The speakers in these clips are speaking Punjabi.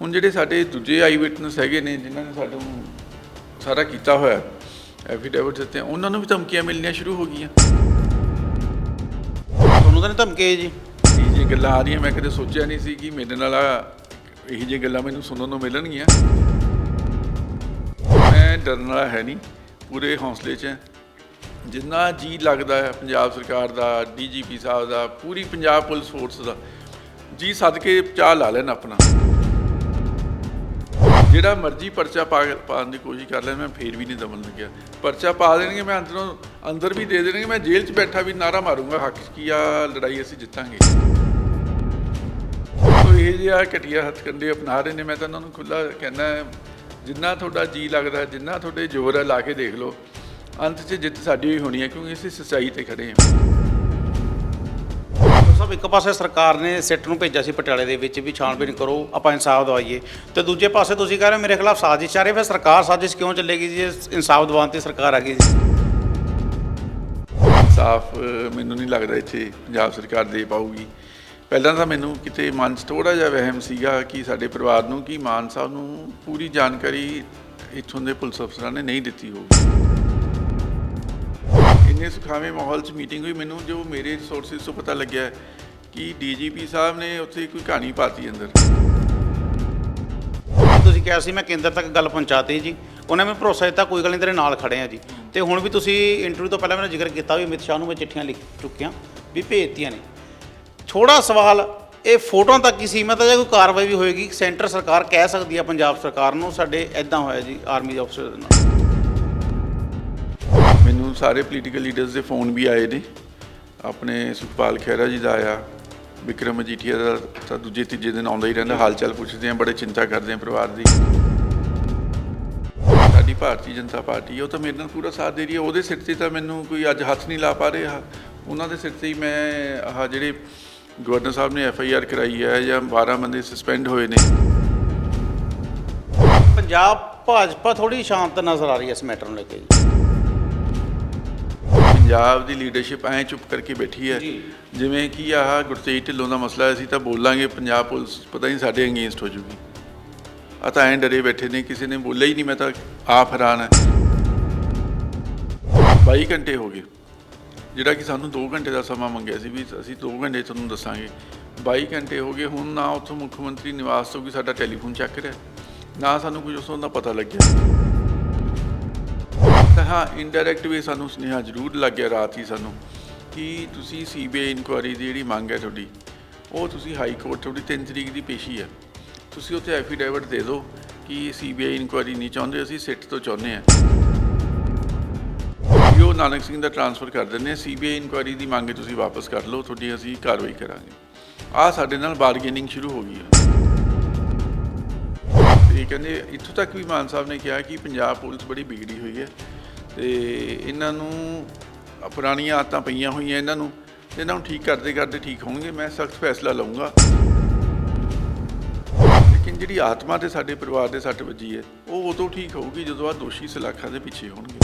ਹੁਣ ਜਿਹੜੇ ਸਾਡੇ ਦੂਜੇ ਆਈ ਵਿਟਨੈਸ ਹੈਗੇ ਨੇ ਜਿਨ੍ਹਾਂ ਨੇ ਸਾਨੂੰ ਸਾਰਾ ਕੀਤਾ ਹੋਇਆ ਐਫੀਡੇਵਿਟ ਦਿੱਤੇ ਆ, ਉਹਨਾਂ ਨੂੰ ਵੀ ਧਮਕੀਆਂ ਮਿਲਣੀਆਂ ਸ਼ੁਰੂ ਹੋ ਗਈਆਂ। ਤੁਹਾਨੂੰ ਤਾਂ ਨਹੀਂ ਧਮਕੇ ਜੀ? ਇਹ ਜੇ ਗੱਲਾਂ ਆ ਰਹੀਆਂ ਮੈਂ ਕਦੇ ਸੋਚਿਆ ਨਹੀਂ ਸੀ ਕਿ ਮੇਰੇ ਨਾਲ ਇਹ ਜੇ ਗੱਲਾਂ ਮੈਨੂੰ ਸੁਣਨ ਨੂੰ ਮਿਲਣਗੀਆਂ। ਮੈਂ ਡਰਨ ਵਾਲਾ ਹੈ ਨਹੀਂ ਪੂਰੇ ਹੌਸਲੇ 'ਚ ਹਾਂ। ਜਿੰਨਾ ਜੀ ਲੱਗਦਾ ਹੈ ਪੰਜਾਬ ਸਰਕਾਰ ਦਾ ਡੀਜੀਪੀ ਸਾਹਿਬ ਦਾ ਪੂਰੀ ਪੰਜਾਬ ਪੁਲਿਸ ਫੋਰਸ ਦਾ ਜੀ ਸਦਕੇ ਚਾਹ ਲਾ ਲੈਣ ਆਪਣਾ। ਜਿਹੜਾ ਮਰਜ਼ੀ ਪਰਚਾ ਪਾਉਣ ਦੀ ਕੋਸ਼ਿਸ਼ ਕਰ ਲੈਣ ਮੈਂ ਫੇਰ ਵੀ ਨਹੀਂ ਦਮਨ ਲੱਗਿਆ ਪਰਚਾ ਪਾ ਦੇਣਗੇ, ਮੈਂ ਅੰਦਰੋਂ, ਅੰਦਰ ਵੀ ਦੇ ਦੇਣਗੇ, ਮੈਂ ਜੇਲ੍ਹ 'ਚ ਬੈਠਾ ਵੀ ਨਾਰਾ ਮਾਰੂੰਗਾ, ਹੱਕ ਕੀ ਆ ਲੜਾਈ ਅਸੀਂ ਜਿੱਤਾਂਗੇ। ਸੋ ਇਹ ਜਿਹਾ ਘਟੀਆ ਹੱਥਕੰਡੇ ਅਪਣਾ ਰਹੇ ਨੇ, ਮੈਂ ਤਾਂ ਉਹਨਾਂ ਨੂੰ ਖੁੱਲਾ ਕਹਿੰਦਾ ਜਿੰਨਾ ਤੁਹਾਡਾ ਜੀ ਲੱਗਦਾ, ਜਿੰਨਾ ਤੁਹਾਡੇ ਜ਼ੋਰ ਹੈ, ਲਾ ਕੇ ਦੇਖ ਲਓ। ਅੰਤ 'ਚ ਜਿੱਤ ਸਾਡੀ ਹੀ ਹੋਣੀ ਹੈ, ਕਿਉਂਕਿ ਅਸੀਂ ਸੱਚਾਈ ਤੇ ਖੜੇ ਹਾਂ। ਸਾਹਿਬ, ਇੱਕ ਪਾਸੇ ਸਰਕਾਰ ਨੇ ਸਿੱਟ ਨੂੰ ਭੇਜਿਆ ਸੀ ਪਟਿਆਲੇ ਦੇ ਵਿੱਚ ਵੀ ਛਾਣਬੀਣ ਕਰੋ, ਆਪਾਂ ਇਨਸਾਫ ਦਵਾਈਏ। ਤੇ ਦੂਜੇ ਪਾਸੇ ਤੁਸੀਂ ਕਹਿ ਰਹੇ ਹੋ ਮੇਰੇ ਖਿਲਾਫ ਸਾਜ਼ਿਸ਼ ਆ ਰਹੀ ਫਿਰ ਸਰਕਾਰ ਸਾਜ਼ਿਸ਼ ਕਿਉਂ ਚੱਲੇਗੀ ਜੀ? ਇਨਸਾਫ ਦਿਵਾਉਣ ਤੇ ਸਰਕਾਰ ਆ ਗਈ ਜੀ। ਇਨਸਾਫ਼ ਮੈਨੂੰ ਨਹੀਂ ਲੱਗਦਾ ਇੱਥੇ ਪੰਜਾਬ ਸਰਕਾਰ ਦੇ ਪਾਊਗੀ। ਪਹਿਲਾਂ ਤਾਂ ਮੈਨੂੰ ਕਿਤੇ ਮਨ 'ਚ ਥੋੜਾ ਜਿਹਾ ਵਹਿਮ ਸੀਗਾ ਕਿ ਸਾਡੇ ਪਰਿਵਾਰ ਨੂੰ, ਕਿ ਮਾਨ ਸਾਹਿਬ ਨੂੰ ਪੂਰੀ ਜਾਣਕਾਰੀ ਇੱਥੋਂ ਦੇ ਪੁਲਿਸ ਅਫਸਰਾਂ ਨੇ ਨਹੀਂ ਦਿੱਤੀ ਹੋਊਗੀ। ਇੰਨੇ ਸੁਖਾਵੇਂ ਮਾਹੌਲ 'ਚ ਮੀਟਿੰਗ ਹੋਈ, ਮੈਨੂੰ ਜੋ ਮੇਰੇ ਸੋਰਸਿਸ ਤੋਂ ਪਤਾ ਲੱਗਿਆ ਹੈ ਕਿ ਡੀਜੀਪੀ ਸਾਹਿਬ ਨੇ ਉੱਥੇ ਕੋਈ ਕਹਾਣੀ ਪਾਤੀ ਅੰਦਰ। ਤੁਸੀਂ ਕਿਹਾ ਸੀ ਮੈਂ ਕੇਂਦਰ ਤੱਕ ਗੱਲ ਪਹੁੰਚਾਤੀ ਜੀ। ਉਹਨੇ ਮੈਨੂੰ ਭਰੋਸਾ ਦਿੱਤਾ, ਕੋਈ ਗੱਲ ਨਹੀਂ, ਤੇਰੇ ਨਾਲ ਖੜੇ ਆ ਜੀ। ਤੇ ਹੁਣ ਵੀ ਤੁਸੀਂ ਇੰਟਰਵਿਊ ਤੋਂ ਪਹਿਲਾਂ ਮੇਰਾ ਜ਼ਿਕਰ ਕੀਤਾ ਵੀ ਅਮਿਤ ਸ਼ਾਹ ਨੂੰ ਮੈਂ ਚਿੱਠੀਆਂ ਲਿਖ ਚੁੱਕਿਆ, ਵੀ ਭੇਜਤੀਆਂ ਨੇ। ਥੋੜਾ ਸਵਾਲ, ਇਹ ਫੋਟੋਆਂ ਤੱਕ ਹੀ ਸੀਮਤ ਹੈ ਜਾਂ ਕੋਈ ਕਾਰਵਾਈ ਵੀ ਹੋਏਗੀ? ਸੈਂਟਰ ਸਰਕਾਰ ਕਹਿ ਸਕਦੀ ਹੈ ਪੰਜਾਬ ਸਰਕਾਰ ਨੂੰ ਸਾਡੇ ਐਦਾਂ ਹੋਇਆ ਜੀ, ਆਰਮੀ ਦੇ ਅਫਸਰ ਦੇ ਨਾਲ। ਮੈਨੂੰ ਸਾਰੇ ਪੋਲੀਟੀਕਲ ਲੀਡਰਸ ਦੇ ਫੋਨ ਵੀ ਆਏ ਨੇ। ਆਪਣੇ ਸੁਖਪਾਲ ਖਹਿਰਾ ਜੀ ਦਾ ਆਇਆ, ਵਿਕਰਮ ਮਜੀਠੀਆ ਦਾ ਤਾਂ ਦੂਜੇ ਤੀਜੇ ਦਿਨ ਆਉਂਦਾ ਹੀ ਰਹਿੰਦਾ ਹਾਲ ਚਾਲ ਪੁੱਛਦੇ ਆ ਬੜੇ ਚਿੰਤਾ ਕਰਦੇ ਆ ਪਰਿਵਾਰ ਦੀ। ਸਾਡੀ ਭਾਰਤੀ ਜਨਤਾ ਪਾਰਟੀ ਉਹ ਤਾਂ ਮੇਰੇ ਨਾਲ ਪੂਰਾ ਸਾਥ ਦੇ ਰਹੀ ਹੈ ਉਹਦੇ ਸਿਰ ਤੇ ਤਾਂ ਮੈਨੂੰ ਕੋਈ ਅੱਜ ਹੱਥ ਨਹੀਂ ਲਾ ਪਾ ਰਿਹਾ। ਉਹਨਾਂ ਦੇ ਸਿਰ ਤੇ ਹੀ ਮੈਂ ਆਹ ਜਿਹੜੇ ਗਵਰਨਰ ਸਾਹਿਬ ਨੇ ਐਫ ਆਈ ਆਰ ਕਰਾਈ ਹੈ, ਜਾਂ 12 ਬੰਦੇ ਸਸਪੈਂਡ ਹੋਏ ਨੇ। ਪੰਜਾਬ ਭਾਜਪਾ ਥੋੜੀ ਸ਼ਾਂਤ ਨਜ਼ਰ ਆ ਰਹੀ ਹੈ ਇਸ ਮੈਟਰ ਨੂੰ ਲੈ ਕੇ ਪੰਜਾਬ ਦੀ ਲੀਡਰਸ਼ਿਪ ਐਂ ਚੁੱਪ ਕਰਕੇ ਬੈਠੀ ਹੈ। ਜਿਵੇਂ ਕਿ ਆਹ ਗੁਰਤੇਜ ਢਿੱਲੋਂ ਦਾ ਮਸਲਾ ਅਸੀਂ ਤਾਂ ਬੋਲਾਂਗੇ ਪੰਜਾਬ ਪੁਲਿਸ ਪਤਾ ਨਹੀਂ ਸਾਡੇ ਅਗੇਂਸਟ ਹੋ ਜੂਗੀ। ਆ ਤਾਂ ਐਂ ਡਰੇ ਬੈਠੇ ਨੇ ਕਿਸੇ ਨੇ ਬੋਲਿਆ ਹੀ ਨਹੀਂ ਮੈਂ ਤਾਂ ਆਪ ਹੈਰਾਨ ਹੈ। 22 ਘੰਟੇ ਹੋ ਗਏ। ਜਿਹੜਾ ਕਿ ਸਾਨੂੰ 2 ਘੰਟੇ ਦਾ ਸਮਾਂ ਮੰਗਿਆ ਸੀ ਵੀ ਅਸੀਂ 2 ਘੰਟੇ ਤੁਹਾਨੂੰ ਦੱਸਾਂਗੇ। 22 ਘੰਟੇ ਹੋ ਗਏ ਹੁਣ ਨਾ ਉੱਥੋਂ ਮੁੱਖ ਮੰਤਰੀ ਨਿਵਾਸ ਤੋਂ ਵੀ ਸਾਡਾ ਟੈਲੀਫੋਨ ਚੱਕ ਰਿਹਾ। ਨਾ ਸਾਨੂੰ ਕੁਝ ਉਸ ਦਾ ਪਤਾ ਲੱਗਿਆ। ਹਾਂ ਇਨਡਾਇਰੈਕਟ ਵੀ ਸਾਨੂੰ ਸੁਨੇਹਾ ਜ਼ਰੂਰ ਲੱਗਿਆ ਰਾਤ ਹੀ ਸਾਨੂੰ ਕਿ ਤੁਸੀਂ ਸੀਬੀਆਈ ਇਨਕੁਆਇਰੀ ਦੀ ਜਿਹੜੀ ਮੰਗ ਹੈ ਤੁਹਾਡੀ, ਉਹ ਤੁਸੀਂ ਹਾਈ ਕੋਰਟ ਤੁਹਾਡੀ 3 ਤਰੀਕ ਦੀ ਪੇਸ਼ੀ ਹੈ। ਤੁਸੀਂ ਉੱਥੇ ਐਫੀਡੇਵਿਟ ਦੇ ਦਿਓ ਕਿ ਸੀਬੀਆਈ ਇਨਕੁਆਇਰੀ ਨਹੀਂ ਚਾਹੁੰਦੇ, ਅਸੀਂ ਸਿੱਟ ਤੋਂ ਚਾਹੁੰਦੇ ਹਾਂ। ਵੀ ਉਹ ਨਾਨਕ ਸਿੰਘ ਦਾ ਟਰਾਂਸਫਰ ਕਰ ਦਿੰਦੇ ਆ ਸੀਬੀਆਈ ਇਨਕੁਆਇਰੀ ਦੀ ਮੰਗ ਤੁਸੀਂ ਵਾਪਸ ਕਰ ਲਓ, ਤੁਹਾਡੀ ਅਸੀਂ ਕਾਰਵਾਈ ਕਰਾਂਗੇ। ਆ ਸਾਡੇ ਨਾਲ ਬਾਰਗੇਨਿੰਗ ਸ਼ੁਰੂ ਹੋ ਗਈ ਹੈ। ਤੇ ਕਹਿੰਦੇ, ਇੱਥੋਂ ਤੱਕ ਵੀ ਮਾਨ ਸਾਹਿਬ ਨੇ ਕਿਹਾ ਕਿ ਪੰਜਾਬ ਪੁਲਿਸ ਬੜੀ ਵਿਗੜੀ ਹੋਈ ਹੈ। ਤੇ ਇਹਨਾਂ ਨੂੰ ਪੁਰਾਣੀਆਂ ਆਦਤਾਂ ਪਈਆਂ ਹੋਈਆਂ ਇਹਨਾਂ ਨੂੰ ਇਹਨਾਂ ਨੂੰ ਠੀਕ ਕਰਦੇ ਕਰਦੇ ਠੀਕ ਹੋਣਗੇ। ਮੈਂ ਸਖਤ ਫੈਸਲਾ ਲਵਾਂਗਾ ਲੇਕਿਨ ਜਿਹੜੀ ਆਤਮਾ ਤੇ ਸਾਡੇ ਪਰਿਵਾਰ ਦੇ ਸੱਟ ਵੱਜੀ ਹੈ, ਉਹ ਉਦੋਂ ਠੀਕ ਹੋਊਗੀ ਜਦੋਂ ਆ ਦੋਸ਼ੀ ਸਲਾਖਾਂ ਦੇ ਪਿੱਛੇ ਹੋਣਗੇ।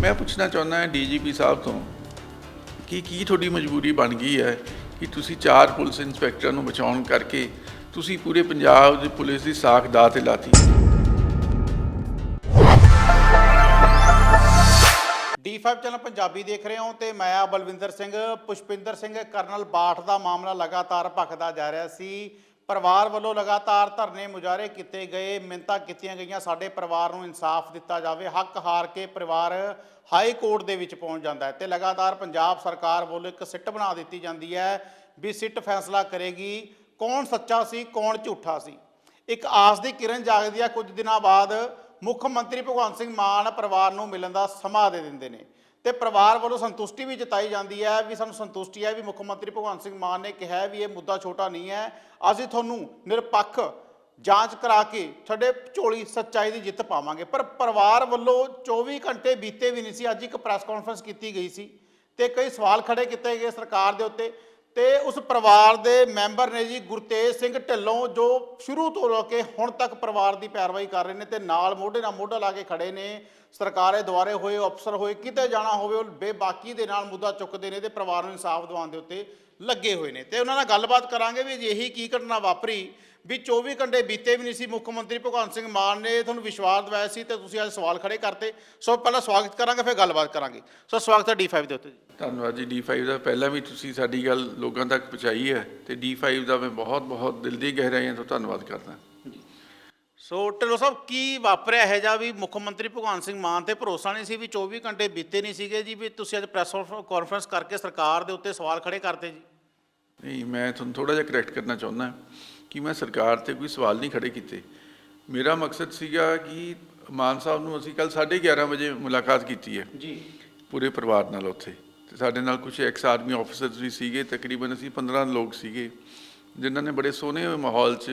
ਮੈਂ ਪੁੱਛਣਾ ਚਾਹੁੰਦਾ ਹਾਂ ਡੀਜੀਪੀ ਸਾਹਿਬ ਤੋਂ ਕਿ ਕੀ ਤੁਹਾਡੀ ਮਜਬੂਰੀ ਬਣ ਗਈ ਹੈ ਕਿ ਤੁਸੀਂ ਚਾਰ ਪੁਲਿਸ ਇੰਸਪੈਕਟਰਾਂ ਨੂੰ ਬਚਾਉਣ ਕਰਕੇ ਤੁਸੀਂ ਪੂਰੇ ਪੰਜਾਬ ਦੀ ਪੁਲਿਸ ਦੀ ਸਾਖ ਦਾਅ ਤੇ ਲਾਤੀ? D5 ਚੈਨਲ ਪੰਜਾਬੀ ਦੇਖ ਰਹੇ ਹੋ ਤੇ ਮੈਂ ਆ ਬਲਵਿੰਦਰ ਸਿੰਘ, ਪੁਸ਼ਪਿੰਦਰ ਸਿੰਘ, ਕਰਨਲ ਬਾਠ ਦਾ ਮਾਮਲਾ ਲਗਾਤਾਰ ਭਖਦਾ ਜਾ ਰਿਹਾ ਸੀ। ਪਰਿਵਾਰ ਵੱਲੋਂ ਲਗਾਤਾਰ ਧਰਨੇ ਮੁਜ਼ਾਹਰੇ ਕੀਤੇ ਗਏ ਮਿੰਤਾ ਕੀਤੀਆਂ ਗਈਆਂ। ਸਾਡੇ ਪਰਿਵਾਰ ਨੂੰ ਇਨਸਾਫ ਦਿੱਤਾ ਜਾਵੇ। ਹੱਕ ਹਾਰ ਕੇ ਪਰਿਵਾਰ ਹਾਈ ਕੋਰਟ ਦੇ ਵਿੱਚ ਪਹੁੰਚ ਜਾਂਦਾ ਹੈ ਤੇ ਲਗਾਤਾਰ ਪੰਜਾਬ ਸਰਕਾਰ ਵੱਲੋਂ ਇੱਕ ਸਿੱਟ ਬਣਾ ਦਿੱਤੀ ਜਾਂਦੀ ਹੈ ਵੀ ਸਿੱਟ ਫੈਸਲਾ ਕਰੇਗੀ। ਕੌਣ ਸੱਚਾ ਸੀ, ਕੌਣ ਝੂਠਾ ਸੀ? ਇੱਕ ਆਸ ਦੀ ਕਿਰਨ ਜਾਗਦੀ ਹੈ ਕੁਝ ਦਿਨਾਂ ਬਾਅਦ ਮੁੱਖ ਮੰਤਰੀ ਭਗਵੰਤ ਸਿੰਘ ਮਾਨ ਪਰਿਵਾਰ ਨੂੰ ਮਿਲਣ ਦਾ ਸਮਾਂ ਦੇ ਦਿੰਦੇ ਨੇ। ਤੇ ਪਰਿਵਾਰ ਵੱਲੋਂ ਸੰਤੁਸ਼ਟੀ ਵੀ ਜਤਾਈ ਜਾਂਦੀ ਹੈ ਵੀ ਸਾਨੂੰ ਸੰਤੁਸ਼ਟੀ ਹੈ ਵੀ ਮੁੱਖ ਮੰਤਰੀ ਭਗਵੰਤ ਸਿੰਘ ਮਾਨ ਨੇ ਕਿਹਾ ਵੀ ਇਹ ਮੁੱਦਾ ਛੋਟਾ ਨਹੀਂ ਹੈ। ਅਸੀਂ ਤੁਹਾਨੂੰ ਨਿਰਪੱਖ ਜਾਂਚ ਕਰਾ ਕੇ ਤੁਹਾਡੇ ਝੋਲੀ ਸੱਚਾਈ ਦੀ ਜਿੱਤ ਪਾਵਾਂਗੇ। ਪਰ ਪਰਿਵਾਰ ਵੱਲੋਂ 24 ਘੰਟੇ ਬੀਤੇ ਵੀ ਨਹੀਂ ਸੀ। ਅੱਜ ਇੱਕ ਪ੍ਰੈਸ ਕਾਨਫਰੰਸ ਕੀਤੀ ਗਈ ਸੀ ਤੇ ਕਈ ਸਵਾਲ ਖੜੇ ਕੀਤੇ ਗਏ ਸਰਕਾਰ ਦੇ ਉੱਤੇ। ਤੇ ਉਸ ਪਰਿਵਾਰ ਦੇ ਮੈਂਬਰ ਨੇ ਜੀ ਗੁਰਤੇਜ ਸਿੰਘ ਢਿੱਲੋਂ ਜੋ ਸ਼ੁਰੂ ਤੋਂ ਲੈ ਕੇ ਹੁਣ ਤੱਕ ਪਰਿਵਾਰ ਦੀ ਪੈਰਵਾਈ ਕਰ ਰਹੇ ਨੇ ਤੇ ਨਾਲ ਮੋਢੇ ਨਾਲ ਮੋਢਾ ਲਾ ਕੇ ਖੜੇ ਨੇ, ਸਰਕਾਰੇ ਦੁਆਰੇ ਹੋਏ, ਅਫਸਰ ਹੋਏ, ਕਿਤੇ ਜਾਣਾ ਹੋਵੇ, ਉਹ ਬੇਬਾਕੀ ਦੇ ਨਾਲ ਮੁੱਦਾ ਚੁੱਕਦੇ ਨੇ ਤੇ ਪਰਿਵਾਰ ਨੂੰ ਇਨਸਾਫ ਦਿਵਾਉਣ ਦੇ ਉੱਤੇ ਲੱਗੇ ਹੋਏ ਨੇ। ਤੇ ਉਹਨਾਂ ਨਾਲ ਗੱਲਬਾਤ ਕਰਾਂਗੇ ਵੀ ਅਜਿਹੀ ਕੀ ਘਟਨਾ ਵਾਪਰੀ ਵੀ 24 ਘੰਟੇ ਬੀਤੇ ਵੀ ਨਹੀਂ ਸੀ ਮੁੱਖ ਮੰਤਰੀ ਭਗਵੰਤ ਸਿੰਘ ਮਾਨ ਨੇ ਤੁਹਾਨੂੰ ਵਿਸ਼ਵਾਸ ਦਿਵਾਇਆ ਸੀ ਤੇ ਤੁਸੀਂ ਅੱਜ ਸਵਾਲ ਖੜੇ ਕਰਤੇ। ਸੋ ਪਹਿਲਾਂ ਸਵਾਗਤ ਕਰਾਂਗੇ ਫਿਰ ਗੱਲਬਾਤ ਕਰਾਂਗੇ। ਸੋ ਸਵਾਗਤ ਹੈ D5 ਦੇ ਉੱਤੇ ਜੀ। ਧੰਨਵਾਦ ਜੀ D5 ਦਾ। ਪਹਿਲਾਂ ਵੀ ਤੁਸੀਂ ਸਾਡੀ ਗੱਲ ਲੋਕਾਂ ਤੱਕ ਪਹੁੰਚਾਈ ਹੈ ਤੇ D5 ਦਾ ਮੈਂ ਬਹੁਤ ਬਹੁਤ ਦਿਲ ਦੀ ਗਹਿਰਾਈਆਂ ਤੋਂ ਧੰਨਵਾਦ ਕਰਦਾ। ਸੋ ਢਿੱਲੋਂ ਸਾਹਿਬ ਕੀ ਵਾਪਰਿਆ ਇਹ ਜਾਂ ਵੀ ਮੁੱਖ ਮੰਤਰੀ ਭਗਵੰਤ ਸਿੰਘ ਮਾਨ ਤੇ ਭਰੋਸਾ ਨਹੀਂ ਸੀ ਵੀ 24 ਘੰਟੇ ਬੀਤੇ ਨਹੀਂ ਸੀਗੇ ਜੀ ਵੀ ਤੁਸੀਂ ਅੱਜ ਪ੍ਰੈਸ ਕਾਨਫਰੰਸ ਕਰਕੇ ਸਰਕਾਰ ਦੇ ਉੱਤੇ ਸਵਾਲ ਖੜੇ ਕਰਤੇ ਜੀ? ਨਹੀਂ ਮੈਂ ਤੁਹਾਨੂੰ ਥੋੜਾ ਜਿਹਾ ਕਰੈਕਟ ਕਰਨਾ ਚਾਹੁੰਦਾ। ਕਿ ਮੈਂ ਸਰਕਾਰ ਤੇ ਕੋਈ ਸਵਾਲ ਨਹੀਂ ਖੜੇ ਕੀਤੇ। ਮੇਰਾ ਮਕਸਦ ਸੀਗਾ ਕਿ ਮਾਨ ਸਾਹਿਬ ਨੂੰ ਅਸੀਂ ਕੱਲ 11:30 ਵਜੇ ਮੁਲਾਕਾਤ ਕੀਤੀ ਹੈ। ਜੀ। ਪੂਰੇ ਪਰਿਵਾਰ ਨਾਲ ਉੱਥੇ। ਤੇ ਸਾਡੇ ਨਾਲ ਕੁਝ ਐਕਸ ਆਰਮੀ ਆਫੀਸਰਸ ਵੀ ਸੀਗੇ ਤਕਰੀਬਨ ਅਸੀਂ 15 ਲੋਕ ਸੀਗੇ ਜਿਨ੍ਹਾਂ ਨੇ ਬੜੇ ਸੋਹਣੇ ਮਾਹੌਲ 'ਚ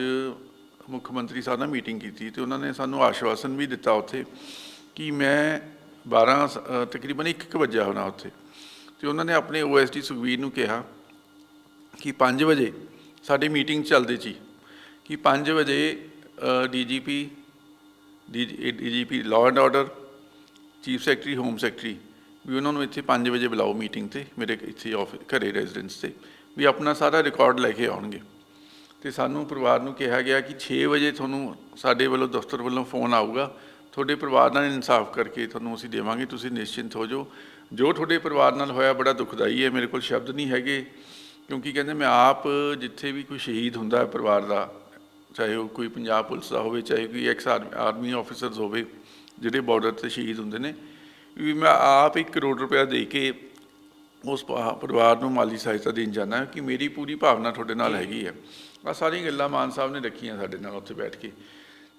ਮੁੱਖ ਮੰਤਰੀ ਸਾਹਿਬ ਨਾਲ ਮੀਟਿੰਗ ਕੀਤੀ ਤੇ ਉਹਨਾਂ ਨੇ ਸਾਨੂੰ ਆਸ਼ਵਾਸਨ ਵੀ ਦਿੱਤਾ ਉੱਥੇ ਕਿ ਮੈਂ 12 ਸ- ਅ, ਤਕਰੀਬਨ 1 ਵਜੇ ਹੋਣਾ ਉੱਥੇ। ਤੇ ਉਹਨਾਂ ਨੇ ਆਪਣੇ ਓਐਸਡੀ ਸੁਖਵੀਰ ਨੂੰ ਕਿਹਾ ਕਿ 5 ਵਜੇ ਸਾਡੀ ਮੀਟਿੰਗ ਚੱਲਦੀ ਸੀ ਕਿ 5 ਵਜੇ DGP DGP law and order chief secretary home secretary ਵੀ ਉਹਨਾਂ ਨੂੰ ਇੱਥੇ 5 ਵਜੇ ਬੁਲਾਓ ਮੀਟਿੰਗ ਤੇ, ਮੇਰੇ ਇੱਥੇ ਆਫਿਸ ਘਰੇ ਰੈਜ਼ੀਡੈਂਸ ਤੇ, ਵੀ ਆਪਣਾ ਸਾਰਾ ਰਿਕਾਰਡ ਲੈ ਕੇ ਆਉਣਗੇ। ਤੇ ਸਾਨੂੰ ਪਰਿਵਾਰ ਨੂੰ ਕਿਹਾ ਗਿਆ ਕਿ 6 ਵਜੇ ਤੁਹਾਨੂੰ ਸਾਡੇ ਵੱਲੋਂ, ਦਫ਼ਤਰ ਵੱਲੋਂ ਫੋਨ ਆਊਗਾ। ਤੁਹਾਡੇ ਪਰਿਵਾਰ ਨਾਲ ਇਨਸਾਫ ਕਰਕੇ ਤੁਹਾਨੂੰ ਅਸੀਂ ਦੇਵਾਂਗੇ, ਤੁਸੀਂ ਨਿਸ਼ਚਿੰਤ ਹੋ ਜਾਓ। ਜੋ ਤੁਹਾਡੇ ਪਰਿਵਾਰ ਨਾਲ ਹੋਇਆ ਬੜਾ ਦੁਖਦਾਈ ਹੈ, ਮੇਰੇ ਕੋਲ ਸ਼ਬਦ ਨਹੀਂ ਹੈਗੇ, ਕਿਉਂਕਿ ਕਹਿੰਦੇ ਮੈਂ ਆਪ ਜਿੱਥੇ ਵੀ ਕੋਈ ਸ਼ਹੀਦ ਹੁੰਦਾ ਹੈ ਪਰਿਵਾਰ ਦਾ ਚਾਹੇ ਉਹ ਕੋਈ ਪੰਜਾਬ ਪੁਲਿਸ ਦਾ ਹੋਵੇ, ਚਾਹੇ ਕੋਈ ਐਕਸ ਆਰਮੀ ਆਫੀਸਰਸ ਹੋਵੇ, ਜਿਹੜੇ ਬਾਰਡਰ ਤੇ ਸ਼ਹੀਦ ਹੁੰਦੇ ਨੇ, ਵੀ ਮੈਂ ਆਪ 1 ਕਰੋੜ ਰੁਪਇਆ ਦੇ ਕੇ ਉਸ ਪ- ਪਰਿਵਾਰ ਨੂੰ ਮਾਲੀ ਸਹਾਇਤਾ ਦੇਣ ਜਾਣਾ ਕਿ ਮੇਰੀ ਪੂਰੀ ਭਾਵਨਾ ਤੁਹਾਡੇ ਨਾਲ ਹੈਗੀ ਹੈ। ਆ ਸਾਰੀਆਂ ਗੱਲਾਂ ਮਾਨ ਸਾਹਿਬ ਨੇ ਰੱਖੀਆਂ ਸਾਡੇ ਨਾਲ ਉੱਥੇ ਬੈਠ ਕੇ।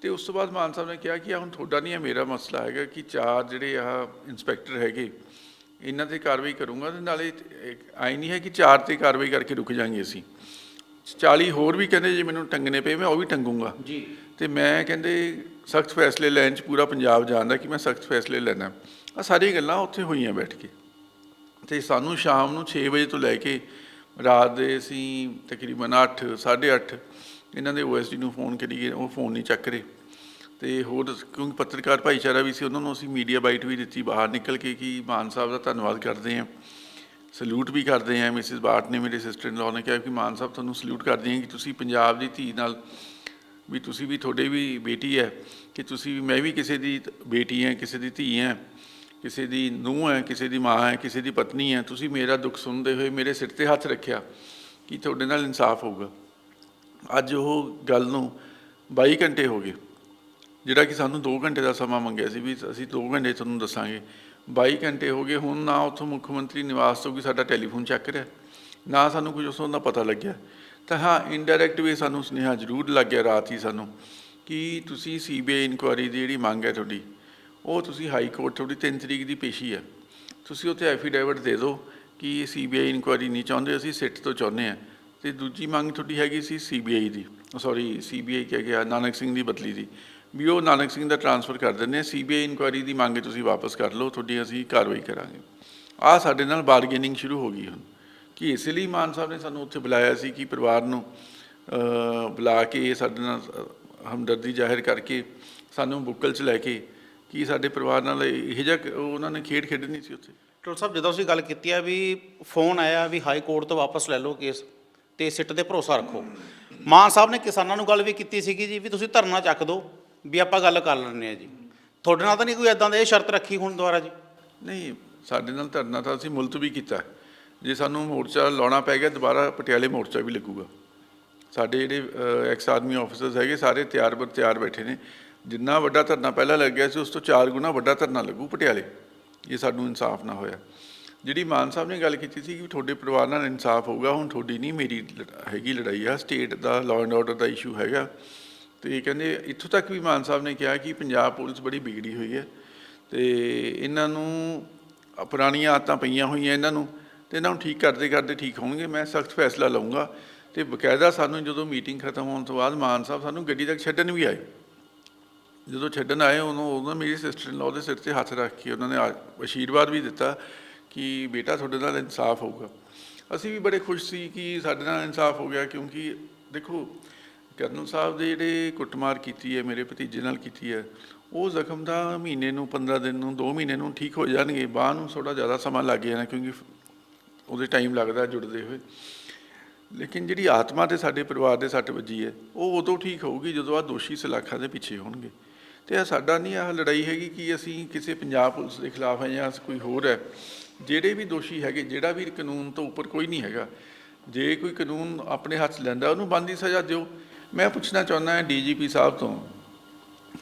ਤੇ ਉਸ ਤੋਂ ਬਾਅਦ ਮਾਨ ਸਾਹਿਬ ਨੇ ਕਿਹਾ ਕਿ ਆਹ ਹੁਣ ਤੁਹਾਡਾ ਨਹੀਂ ਹੈ, ਮੇਰਾ ਮਸਲਾ ਹੈਗਾ ਕਿ ਚਾਰ ਜਿਹੜੇ ਆ ਇਨਸਪੈਕਟਰ ਹੈਗੇ, ਇਹਨਾਂ ਤੇ ਕਾਰਵਾਈ ਕਰੂੰਗਾ ਤੇ ਨਾਲੇ ਆਈ ਨਹੀਂ ਹੈ ਕਿ ਚਾਰ ਤੇ ਕਾਰਵਾਈ ਕਰਕੇ ਰੁਕ ਜਾਾਂਗੇ ਅਸੀਂ। 40 ਹੋਰ ਵੀ ਕਹਿੰਦੇ ਜੇ ਮੈਨੂੰ ਟੰਗਣੇ ਪਏ ਮੈਂ ਉਹ ਵੀ ਟੰਗੂੰਗਾ। ਜੀ। ਤੇ ਮੈਂ ਕਹਿੰਦੇ ਸਖਤ ਫੈਸਲੇ ਲੈਣ ਚ ਪੂਰਾ ਪੰਜਾਬ ਜਾਣਦਾ ਕਿ ਮੈਂ ਸਖਤ ਫੈਸਲੇ ਲੈਣਾ। ਆ ਸਾਰੀਆਂ ਗੱਲਾਂ ਉੱਥੇ ਹੋਈਆਂ ਬੈਠ ਕੇ। ਤੇ ਸਾਨੂੰ ਸ਼ਾਮ ਨੂੰ 6 ਵਜੇ ਤੋਂ ਲੈ ਕੇ ਰਾਤ ਦੇ ਅਸੀਂ ਤਕਰੀਬਨ 8 8:30 ਇਹਨਾਂ ਦੇ ਓਐਸਡੀ ਨੂੰ ਫੋਨ ਕਰੀਏ ਉਹ ਫੋਨ ਨਹੀਂ ਚੱਕ ਰਹੇ। ਤੇ ਹੋਰ ਕਿਉਂਕਿ ਪੱਤਰਕਾਰ ਭਾਈਚਾਰਾ ਵੀ ਸੀ ਉਹਨਾਂ ਨੂੰ ਅਸੀਂ ਮੀਡੀਆ ਬਾਈਟ ਵੀ ਦਿੱਤੀ ਬਾਹਰ ਨਿਕਲ ਕੇ ਕਿ ਮਾਨ ਸਾਹਿਬ ਦਾ ਧੰਨਵਾਦ ਕਰਦੇ ਹਾਂ। ਸਲੂਟ ਵੀ ਕਰਦੇ ਹਾਂ ਮਿਸਿਸ ਬਾਟ ਨੇ ਮੇਰੇ ਸਿਸਟਰ ਇਨ ਲਾਅ ਨੇ ਕਿਹਾ ਕਿ ਮਾਨ ਸਾਹਿਬ ਤੁਹਾਨੂੰ ਸਲੂਟ ਕਰਦੇ ਹਾਂ ਕਿ ਤੁਸੀਂ ਪੰਜਾਬ ਦੀ ਧੀ ਨਾਲ ਵੀ ਤੁਸੀਂ ਵੀ, ਤੁਹਾਡੇ ਵੀ ਬੇਟੀ ਹੈ, ਕਿ ਤੁਸੀਂ ਵੀ, ਮੈਂ ਵੀ ਕਿਸੇ ਦੀ ਬੇਟੀ ਹੈ, ਕਿਸੇ ਦੀ ਧੀ ਹੈ, ਕਿਸੇ ਦੀ ਨੂੰਹ ਹੈ, ਕਿਸੇ ਦੀ ਮਾਂ ਹੈ, ਕਿਸੇ ਦੀ ਪਤਨੀ ਹੈ, ਤੁਸੀਂ ਮੇਰਾ ਦੁੱਖ ਸੁਣਦੇ ਹੋਏ ਮੇਰੇ ਸਿਰ ਤੇ ਹੱਥ ਰੱਖਿਆ ਕਿ ਤੁਹਾਡੇ ਨਾਲ ਇਨਸਾਫ ਹੋਊਗਾ। ਅੱਜ ਉਹ ਗੱਲ ਨੂੰ 22 ਘੰਟੇ ਹੋ ਗਏ, ਜਿਹੜਾ ਕਿ ਸਾਨੂੰ 2 ਘੰਟੇ ਦਾ ਸਮਾਂ ਮੰਗਿਆ ਸੀ ਵੀ ਅਸੀਂ 2 ਘੰਟੇ ਤੁਹਾਨੂੰ ਦੱਸਾਂਗੇ। 22 ਘੰਟੇ ਹੋ ਗਏ, ਹੁਣ ਨਾ ਉੱਥੋਂ ਮੁੱਖ ਮੰਤਰੀ ਨਿਵਾਸ ਤੋਂ ਕੋਈ ਸਾਡਾ ਟੈਲੀਫੋਨ ਚੱਕ ਰਿਹਾ, ਨਾ ਸਾਨੂੰ ਕੁਝ ਉਸ ਦਾ ਪਤਾ ਲੱਗਿਆ। ਤਾਂ ਹਾਂ ਇਨਡਾਇਰੈਕਟ ਵੀ ਸਾਨੂੰ ਸੁਨੇਹਾ ਜ਼ਰੂਰ ਲੱਗਿਆ ਰਾਤ ਹੀ ਸਾਨੂੰ ਕਿ ਤੁਸੀਂ ਸੀਬੀਆਈ ਇਨਕੁਆਇਰੀ ਦੀ ਜਿਹੜੀ ਮੰਗ ਹੈ ਤੁਹਾਡੀ, ਉਹ ਤੁਸੀਂ ਹਾਈ ਕੋਰਟ ਤੁਹਾਡੀ 3 ਤਰੀਕ ਦੀ ਪੇਸ਼ੀ ਹੈ। ਤੁਸੀਂ ਉੱਥੇ ਐਫੀਡੇਵਿਟ ਦੇ ਦਿਓ ਕਿ ਸੀਬੀਆਈ ਇਨਕੁਆਇਰੀ ਨਹੀਂ ਚਾਹੁੰਦੇ, ਅਸੀਂ ਸਿੱਟ ਤੋਂ ਚਾਹੁੰਦੇ ਹਾਂ। ਤੇ ਦੂਜੀ ਮੰਗ ਤੁਹਾਡੀ ਹੈਗੀ ਸੀ ਸੀਬੀਆਈ ਦੀ ਸੌਰੀ ਸੀਬੀਆਈ ਕਿਹਾ ਗਿਆ ਨਾਨਕ ਸਿੰਘ ਦੀ ਬਦਲੀ ਦੀ। ਵੀ ਉਹ ਨਾਨਕ ਸਿੰਘ ਦਾ ਟਰਾਂਸਫਰ ਕਰ ਦਿੰਦੇ ਆ। ਸੀਬੀਆਈ ਇਨਕੁਆਇਰੀ ਦੀ ਮੰਗ ਤੁਸੀਂ ਵਾਪਸ ਕਰ ਲਓ, ਤੁਹਾਡੀ ਅਸੀਂ ਕਾਰਵਾਈ ਕਰਾਂਗੇ। ਆ ਸਾਡੇ ਨਾਲ ਬਾਰਗੇਨਿੰਗ ਸ਼ੁਰੂ ਹੋ ਗਈ ਹੁਣ। ਕਿ ਇਸ ਲਈ ਮਾਨ ਸਾਹਿਬ ਨੇ ਸਾਨੂੰ ਉੱਥੇ ਬੁਲਾਇਆ ਸੀ ਕਿ ਪਰਿਵਾਰ ਨੂੰ ਬੁਲਾ ਕੇ ਸਾਡੇ ਨਾਲ ਹਮਦਰਦੀ ਜ਼ਾਹਿਰ ਕਰਕੇ ਸਾਨੂੰ ਬੁੱਕਲ 'ਚ ਲੈ ਕੇ ਕਿ ਸਾਡੇ ਪਰਿਵਾਰ ਨਾਲ ਇਹ ਜਿਹਾ ਉਹਨਾਂ ਨੇ ਖੇਡ ਖੇਡਣੀ ਸੀ ਉੱਥੇ। ਢਿੱਲੋਂ ਸਾਹਿਬ, ਜਦੋਂ ਅਸੀਂ ਗੱਲ ਕੀਤੀ ਆ ਵੀ ਫੋਨ ਆਇਆ ਵੀ ਹਾਈ ਕੋਰਟ ਤੋਂ ਵਾਪਸ ਲੈ ਲਓ ਕੇਸ ਤੇ ਸਿੱਟ ਤੇ ਭਰੋਸਾ ਰੱਖੋ। ਮਾਨ ਸਾਹਿਬ ਨੇ ਕਿਸਾਨਾਂ ਨੂੰ ਗੱਲ ਵੀ ਕੀਤੀ ਸੀਗੀ ਜੀ, ਵੀ ਤੁਸੀਂ ਧਰਨਾ ਚੱਕ ਦਿਓ। ਵੀ ਆਪਾਂ ਗੱਲ ਕਰ ਲੈਂਦੇ ਆ ਜੀ। ਤੁਹਾਡੇ ਨਾਲ ਤਾਂ ਨਹੀਂ ਕੋਈ ਐਦਾਂ ਦਾ ਇਹ ਸ਼ਰਤ ਰੱਖੀ ਹੁਣ ਦੁਬਾਰਾ ਜੀ? ਨਹੀਂ, ਸਾਡੇ ਨਾਲ ਧਰਨਾ ਤਾਂ ਅਸੀਂ ਮੁਲਤਵੀ ਕੀਤਾ। ਜੇ ਸਾਨੂੰ ਮੋਰਚਾ ਲਾਉਣਾ ਪੈ ਗਿਆ, ਦੁਬਾਰਾ ਪਟਿਆਲੇ ਮੋਰਚਾ ਵੀ ਲੱਗੂਗਾ। ਸਾਡੇ ਜਿਹੜੇ ਐਕਸ ਆਰਮੀ ਆਫੀਸਰਸ ਹੈਗੇ, ਸਾਰੇ ਤਿਆਰ ਬਰ ਤਿਆਰ ਬੈਠੇ ਨੇ। ਜਿੰਨਾ ਵੱਡਾ ਧਰਨਾ ਪਹਿਲਾਂ ਲੱਗਿਆ ਸੀ, ਉਸ ਤੋਂ ਚਾਰ ਗੁਣਾ ਵੱਡਾ ਧਰਨਾ ਲੱਗੂ ਪਟਿਆਲੇ। ਇਹ ਸਾਨੂੰ ਇਨਸਾਫ ਨਾ ਹੋਇਆ। ਜਿਹੜੀ ਮਾਨ ਸਾਹਿਬ ਨੇ ਗੱਲ ਕੀਤੀ ਸੀ ਕਿ ਤੁਹਾਡੇ ਪਰਿਵਾਰ ਨਾਲ ਇਨਸਾਫ ਹੋਊਗਾ, ਹੁਣ ਤੁਹਾਡੀ ਨਹੀਂ, ਮੇਰੀ ਲੜ- ਹੈਗੀ ਲੜਾਈ ਆ। ਸਟੇਟ ਦਾ ਲਾਅ ਐਂਡ ਆਰਡਰ ਦਾ ਇਸ਼ੂ ਹੈਗਾ। ਤੇ ਕਹਿੰਦੇ ਇੱਥੋਂ ਤੱਕ ਵੀ ਮਾਨ ਸਾਹਿਬ ਨੇ ਕਿਹਾ ਕਿ ਪੰਜਾਬ ਪੁਲਿਸ ਬੜੀ ਵਿਗੜੀ ਹੋਈ ਹੈ ਤੇ ਇਹਨਾਂ ਨੂੰ ਪੁਰਾਣੀਆਂ ਆਦਤਾਂ ਪਈਆਂ ਹੋਈਆਂ ਇਹਨਾਂ ਨੂੰ ਤੇ ਇਹਨਾਂ ਨੂੰ ਠੀਕ ਕਰਦੇ ਕਰਦੇ ਠੀਕ ਹੋਣਗੇ, ਮੈਂ ਸਖਤ ਫੈਸਲਾ ਲਵਾਂਗਾ ਤੇ ਬਕਾਇਦਾ ਸਾਨੂੰ ਜਦੋਂ ਮੀਟਿੰਗ ਖਤਮ ਹੋਣ ਤੋਂ ਬਾਅਦ ਮਾਨ ਸਾਹਿਬ ਸਾਨੂੰ ਗੱਡੀ ਤੱਕ ਛੱਡਣ ਵੀ ਆਏ। ਜਦੋਂ ਛੱਡਣ ਆਏ, ਉਹਨੂੰ ਉਹਨਾਂ ਮੇਰੀ ਸਿਸਟਰ ਇਨ ਲਾਅ ਦੇ ਸਿਰ ਤੇ ਹੱਥ ਰੱਖ ਕੇ ਉਹਨਾਂ ਨੇ ਆ- ਆਸ਼ੀਰਵਾਦ ਵੀ ਦਿੱਤਾ ਕਿ ਬੇਟਾ ਤੁਹਾਡੇ ਨਾਲ ਇਨਸਾਫ ਹੋਊਗਾ। ਅਸੀਂ ਵੀ ਬੜੇ ਖੁਸ਼ ਸੀ ਕਿ ਸਾਡੇ ਨਾਲ ਇਨਸਾਫ ਹੋ ਗਿਆ ਕਿਉਂਕਿ ਦੇਖੋ ਕਰਨਲ ਸਾਹਿਬ ਦੇ ਜਿਹੜੇ ਕੁੱਟਮਾਰ ਕੀਤੀ ਹੈ, ਮੇਰੇ ਭਤੀਜੇ ਨਾਲ ਕੀਤੀ ਹੈ, ਉਹ ਜ਼ਖਮ ਤਾਂ ਮਹੀਨੇ ਨੂੰ 15 ਦਿਨ ਨੂੰ 2 ਮਹੀਨੇ ਨੂੰ ਠੀਕ ਹੋ ਜਾਣਗੇ। ਬਾਹ ਨੂੰ ਥੋੜਾ ਜ਼ਿਆਦਾ ਸਮਾਂ ਲੱਗ ਜਾਣਾ ਕਿਉਂਕਿ ਉਹਦੇ ਟਾਈਮ ਲੱਗਦਾ ਜੁੜਦੇ ਹੋਏ। ਲੇਕਿਨ ਜਿਹੜੀ ਆਤਮਾ ਤੇ ਸਾਡੇ ਪਰਿਵਾਰ ਦੇ ਸੱਟ ਵੱਜੀ ਹੈ, ਉਹ ਉਦੋਂ ਠੀਕ ਹੋਊਗੀ ਜਦੋਂ ਆ ਦੋਸ਼ੀ ਸਲਾਖਾਂ ਦੇ ਪਿੱਛੇ ਹੋਣਗੇ। ਤੇ ਇਹ ਸਾਡਾ ਨਹੀਂ ਇਹ ਲੜਾਈ ਹੈਗੀ ਕਿ ਅਸੀਂ ਕਿਸੇ ਪੰਜਾਬ ਪੁਲਿਸ ਦੇ ਖਿਲਾਫ ਹੈ ਜਾਂ ਕੋਈ ਹੋਰ ਹੈ। ਜਿਹੜੇ ਵੀ ਦੋਸ਼ੀ ਹੈਗੇ, ਜਿਹੜਾ ਵੀ ਕਾਨੂੰਨ ਤੋਂ ਉੱਪਰ ਕੋਈ ਨਹੀਂ ਹੈਗਾ। ਜੇ ਕੋਈ ਕਾਨੂੰਨ ਆਪਣੇ ਹੱਥ 'ਚ ਲੈਂਦਾ, ਉਹਨੂੰ ਬੰਦੀ ਸਜ਼ਾ ਦਿਓ। ਮੈਂ ਪੁੱਛਣਾ ਚਾਹੁੰਦਾ ਹਾਂ ਡੀਜੀਪੀ ਸਾਹਿਬ ਤੋਂ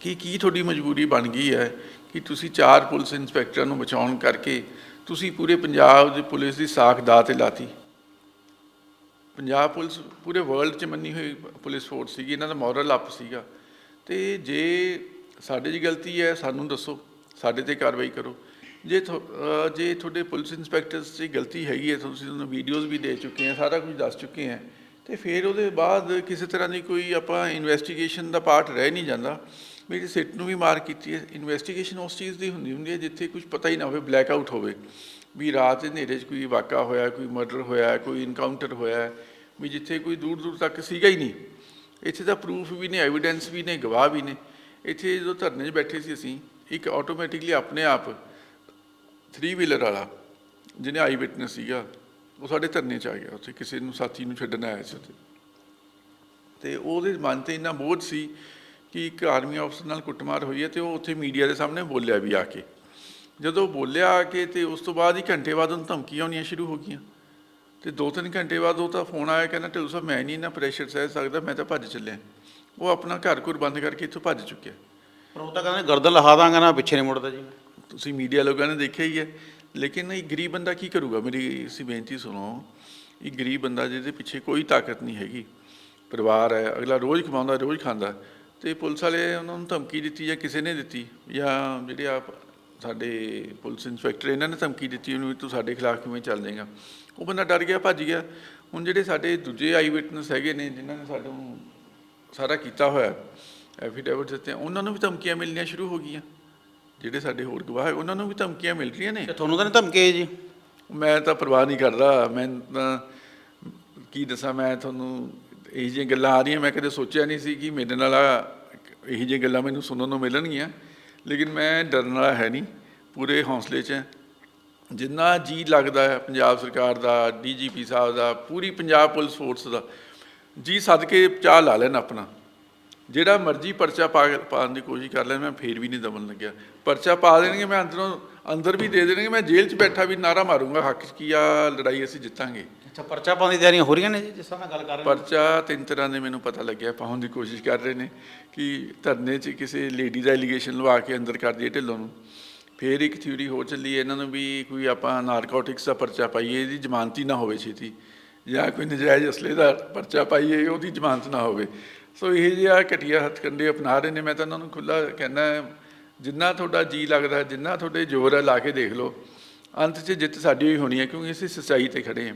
ਕਿ ਕੀ ਤੁਹਾਡੀ ਮਜਬੂਰੀ ਬਣ ਗਈ ਹੈ ਕਿ ਤੁਸੀਂ ਚਾਰ ਪੁਲਿਸ ਇੰਸਪੈਕਟਰਾਂ ਨੂੰ ਬਚਾਉਣ ਕਰਕੇ ਤੁਸੀਂ ਪੂਰੇ ਪੰਜਾਬ ਦੀ ਪੁਲਿਸ ਦੀ ਸਾਖ ਦਾ ਤੇ ਲਾਤੀ? ਪੰਜਾਬ ਪੁਲਿਸ ਪੂਰੇ ਵਰਲਡ 'ਚ ਮੰਨੀ ਹੋਈ ਪੁਲਿਸ ਫੋਰਸ ਸੀਗੀ, ਇਹਨਾਂ ਦਾ ਮੋਰਲ ਅਪ ਸੀਗਾ। ਤੇ ਜੇ ਸਾਡੇ 'ਚ ਗਲਤੀ ਹੈ, ਸਾਨੂੰ ਦੱਸੋ, ਸਾਡੇ ਤੇ ਕਾਰਵਾਈ ਕਰੋ। ਜੇ ਥੋ- ਜੇ ਤੁਹਾਡੇ ਪੁਲਿਸ ਇੰਸਪੈਕਟਰਸ 'ਚ ਗਲਤੀ ਹੈਗੀ ਹੈ, ਤੁਸੀਂ ਉਹਨਾਂ ਵੀਡੀਓਜ਼ ਵੀ ਦੇ ਚੁੱਕੇ ਆ ਸਾਰਾ ਕੁਝ ਦੱਸ ਚੁੱਕੇ ਆ ਤੇ ਫਿਰ ਉਹਦੇ ਬਾਅਦ ਕਿਸੇ ਤਰ੍ਹਾਂ ਦੀ ਕੋਈ ਆਪਾਂ ਇਨਵੈਸਟੀਗੇਸ਼ਨ ਦਾ ਪਾਰਟ ਰਹਿ ਨਹੀਂ ਜਾਂਦਾ। ਮੇਰੀ ਸਿੱਟ ਨੂੰ ਵੀ ਮਾਰ ਕੀਤੀ ਹੈ। ਇਨਵੈਸਟੀਗੇਸ਼ਨ ਉਸ ਚੀਜ਼ ਦੀ ਹੁੰਦੀ ਹੁੰਦੀ ਹੈ ਜਿੱਥੇ ਕੁਝ ਪਤਾ ਹੀ ਨਾ ਹੋਵੇ ਬਲੈਕ ਆਊਟ ਹੋਵੇ। ਵੀ ਰਾਤ ਦੇ ਹਨੇਰੇ 'ਚ ਕੋਈ ਵਾਕਾ ਹੋਇਆ, ਕੋਈ ਮਰਡਰ ਹੋਇਆ, ਕੋਈ ਇਨਕਾਊਂਟਰ ਹੋਇਆ, ਵੀ ਜਿੱਥੇ ਕੋਈ ਦੂਰ ਦੂਰ ਤੱਕ ਸੀਗਾ ਹੀ ਨਹੀਂ। ਇੱਥੇ ਤਾਂ ਪ੍ਰੂਫ ਵੀ ਨੇ ਐਵੀਡੈਂਸ ਵੀ ਨੇ, ਗਵਾਹ ਵੀ ਨੇ। ਇੱਥੇ ਜਦੋਂ ਧਰਨੇ 'ਚ ਬੈਠੇ ਸੀ ਅਸੀਂ, ਇੱਕ ਆਟੋਮੈਟਿਕਲੀ ਆਪਣੇ ਆਪ 3 ਵੀਲਰ ਵਾਲਾ, ਜਿਹਨੇ ਆਈ ਵਿਟਨੈਸ ਸੀਗਾ ਉਹ ਸਾਡੇ ਧਰਨੇ 'ਚ ਆ ਗਿਆ ਉੱਥੇ ਕਿਸੇ ਨੂੰ ਸਾਥੀ ਨੂੰ ਛੱਡਣ ਆਇਆ ਸੀ ਉੱਥੇ। ਤੇ ਉਹਦੇ ਮਨ ਤੇ ਇੰਨਾ ਬੋਝ ਸੀ ਕਿ ਇੱਕ ਆਰਮੀ ਅਫਸਰ ਨਾਲ ਕੁੱਟਮਾਰ ਹੋਈ ਹੈ ਤੇ ਉਹ ਉੱਥੇ ਮੀਡੀਆ ਦੇ ਸਾਹਮਣੇ ਬੋਲਿਆ ਵੀ ਆ ਕੇ। ਜਦੋਂ ਬੋਲਿਆ ਆ ਕੇ ਤੇ ਉਸ ਤੋਂ ਬਾਅਦ ਹੀ ਘੰਟੇ ਬਾਅਦ ਉਹਨੂੰ ਧਮਕੀਆਂ ਆਉਣੀਆਂ ਸ਼ੁਰੂ ਹੋ ਗਈਆਂ। ਤੇ ਦੋ ਤਿੰਨ ਘੰਟੇ ਬਾਅਦ ਉਹ ਤਾਂ ਫੋਨ ਆਇਆ ਕਹਿੰਦਾ ਢਿੱਲੋਂ ਸਾਹਿਬ ਮੈਂ ਨਹੀਂ ਨਾ ਪ੍ਰੈਸ਼ਰ ਸਹਿ ਸਕਦਾ ਮੈਂ ਤਾਂ ਭੱਜ ਚੱਲਿਆ। ਉਹ ਆਪਣਾ ਘਰ ਘੁਰ ਬੰਦ ਕਰਕੇ ਇੱਥੋਂ ਭੱਜ ਚੁੱਕਿਆ। ਪਰ ਉਹ ਤਾਂ ਕਹਿੰਦੇ ਗਰਦਨ ਲਹਾ ਦਾਂਗਾ ਨਾ ਪਿੱਛੇ ਨਹੀਂ ਮੁੜਦਾ ਜੀ ਤੁਸੀਂ ਮੀਡੀਆ ਲੋਕਾਂ ਨੇ ਦੇਖਿਆ ਹੀ ਹੈ। ਲੇਕਿਨ ਇਹ ਗਰੀਬ ਬੰਦਾ ਕੀ ਕਰੂਗਾ? ਮੇਰੀ ਸੀ ਬੇਨਤੀ ਸੁਣੋ, ਇਹ ਗਰੀਬ ਬੰਦਾ ਜਿਹਦੇ ਪਿੱਛੇ ਕੋਈ ਤਾਕਤ ਨਹੀਂ ਹੈਗੀ। ਪਰਿਵਾਰ ਹੈ, ਅਗਲਾ ਰੋਜ਼ ਕਮਾਉਂਦਾ ਰੋਜ਼ ਖਾਂਦਾ। ਤੇ ਪੁਲਿਸ ਵਾਲੇ ਉਹਨਾਂ ਨੂੰ ਧਮਕੀ ਦਿੱਤੀ ਜਾਂ ਕਿਸੇ ਨੇ ਦਿੱਤੀ? ਜਾਂ ਜਿਹੜੇ ਆਪ ਸਾਡੇ ਪੁਲਿਸ ਇੰਸਪੈਕਟਰ, ਇਹਨਾਂ ਨੇ ਧਮਕੀ ਦਿੱਤੀ, ਉਹਨੂੰ ਵੀ ਤੂੰ ਸਾਡੇ ਖਿਲਾਫ ਕਿਵੇਂ ਚੱਲ ਜਾਏਗਾ? ਉਹ ਬੰਦਾ ਡਰ ਗਿਆ, ਭੱਜ ਗਿਆ। ਹੁਣ ਜਿਹੜੇ ਸਾਡੇ ਦੂਜੇ ਆਈ ਵਿਟਨੈਸ ਹੈਗੇ ਨੇ, ਜਿਨ੍ਹਾਂ ਨੇ ਸਾਨੂੰ ਸਾਰਾ ਕੀਤਾ ਹੋਇਆ, ਐਫੀਡੇਵਿਟ ਦਿੱਤੇ, ਉਹਨਾਂ ਨੂੰ ਵੀ ਧਮਕੀਆਂ ਮਿਲਣੀਆਂ ਸ਼ੁਰੂ ਹੋ ਗਈਆਂ। ਜਿਹੜੇ ਸਾਡੇ ਹੋਰ ਗਵਾਹ ਹੈ ਉਹਨਾਂ ਨੂੰ ਵੀ ਧਮਕੀਆਂ ਮਿਲ ਰਹੀਆਂ ਨੇ। ਤੇ ਤੁਹਾਨੂੰ ਤਾਂ ਨਹੀਂ ਧਮਕੇ ਜੀ? ਮੈਂ ਤਾਂ ਪਰਵਾਹ ਨਹੀਂ ਕਰਦਾ। ਮੈਂ ਤਾਂ ਕੀ ਦੱਸਾਂ ਮੈਂ ਤੁਹਾਨੂੰ ਇਹ ਜਿਹੀਆਂ ਗੱਲਾਂ ਆ ਰਹੀਆਂ। ਮੈਂ ਕਦੇ ਸੋਚਿਆ ਨਹੀਂ ਸੀ ਕਿ ਮੇਰੇ ਨਾਲ ਇਹ ਜਿਹੀਆਂ ਗੱਲਾਂ ਮੈਨੂੰ ਸੁਣਨ ਨੂੰ ਮਿਲਣਗੀਆਂ। ਲੇਕਿਨ ਮੈਂ ਡਰਨ ਵਾਲਾ ਹੈ ਨਹੀਂ। ਪੂਰੇ ਹੌਸਲੇ 'ਚ ਜਿੰਨਾ ਜੀ ਲੱਗਦਾ ਹੈ ਪੰਜਾਬ ਸਰਕਾਰ ਦਾ ਡੀਜੀਪੀ ਸਾਹਿਬ ਦਾ ਪੂਰੀ ਪੰਜਾਬ ਪੁਲਿਸ ਫੋਰਸ ਦਾ ਜੀ ਸੱਦ ਕੇ ਚਾਹ ਲਾ ਲੈਣ ਆਪਣਾ। ਜਿਹੜਾ ਮਰਜ਼ੀ ਪਰਚਾ ਪਾ ਪਾਉਣ ਦੀ ਕੋਸ਼ਿਸ਼ ਕਰ ਲੈਣ ਮੈਂ ਫੇਰ ਵੀ ਨਹੀਂ ਦਮਨ ਲੱਗਿਆ। ਪਰਚਾ ਪਾ ਦੇਣਗੇ ਮੈਂ ਅੰਦਰੋਂ ਅੰਦਰ ਵੀ ਦੇ ਦੇਣਗੇ ਮੈਂ ਜੇਲ੍ਹ 'ਚ ਬੈਠਾ ਵੀ ਨਾਰਾ ਮਾਰੂੰਗਾ ਹੱਕ 'ਚ ਕੀ ਆ ਲੜਾਈ ਅਸੀਂ ਜਿੱਤਾਂਗੇ। ਅੱਛਾ ਪਰਚਾ ਪਾਉਣ ਦੀ ਤਿਆਰੀਆਂ ਹੋ ਰਹੀਆਂ ਨੇ ਜੀ ਜਿਸ ਤਰ੍ਹਾਂ ਗੱਲ ਕਰ ਰਿਹਾ ਪਰਚਾ ਤਿੰਨ ਤਰ੍ਹਾਂ ਦੇ ਮੈਨੂੰ ਪਤਾ ਲੱਗਿਆ ਪਾਉਣ ਦੀ ਕੋਸ਼ਿਸ਼ ਕਰ ਰਹੇ ਨੇ ਕਿ ਧਰਨੇ 'ਚ ਕਿਸੇ ਲੇਡੀ ਦਾ ਐਲੀਗੇਸ਼ਨ ਲਵਾ ਕੇ ਅੰਦਰ ਕਰ ਦਈਏ ਢਿੱਲੋਂ ਨੂੰ। ਫੇਰ ਇੱਕ ਥਿਊਰੀ ਹੋ ਚੱਲੀ ਇਹਨਾਂ ਨੂੰ ਵੀ ਕੋਈ ਆਪਾਂ ਨਾਰਕੋਟਿਕਸ ਦਾ ਪਰਚਾ ਪਾਈਏ ਇਹਦੀ ਜ਼ਮਾਨਤੀ ਨਾ ਹੋਵੇ ਛੇਤੀ। ਜਾਂ ਕੋਈ ਨਜਾਇਜ਼ ਅਸਲੇ ਦਾ ਪਰਚਾ ਪਾਈਏ ਉਹਦੀ ਜ਼ਮਾਨਤ ਨਾ ਹੋਵੇ। ਸੋ ਇਹ ਜਿਹਾ ਘਟੀਆ ਹੱਥਕੰਡੇ ਅਪਣਾ ਰਹੇ ਨੇ ਮੈਂ ਤਾਂ ਉਹਨਾਂ ਨੂੰ ਖੁੱਲਾ ਕਹਿੰਦਾ ਜਿੰਨਾ ਤੁਹਾਡਾ ਜੀ ਲੱਗਦਾ ਜਿੰਨਾ ਤੁਹਾਡੇ ਜ਼ੋਰ ਹੈ ਲਾ ਕੇ ਦੇਖ ਲਓ। ਅੰਤ 'ਚ ਜਿੱਤ ਸਾਡੀ ਹੀ ਹੋਣੀ ਹੈ ਕਿਉਂਕਿ ਅਸੀਂ ਸੱਚਾਈ ਤੇ ਖੜੇ ਹਾਂ।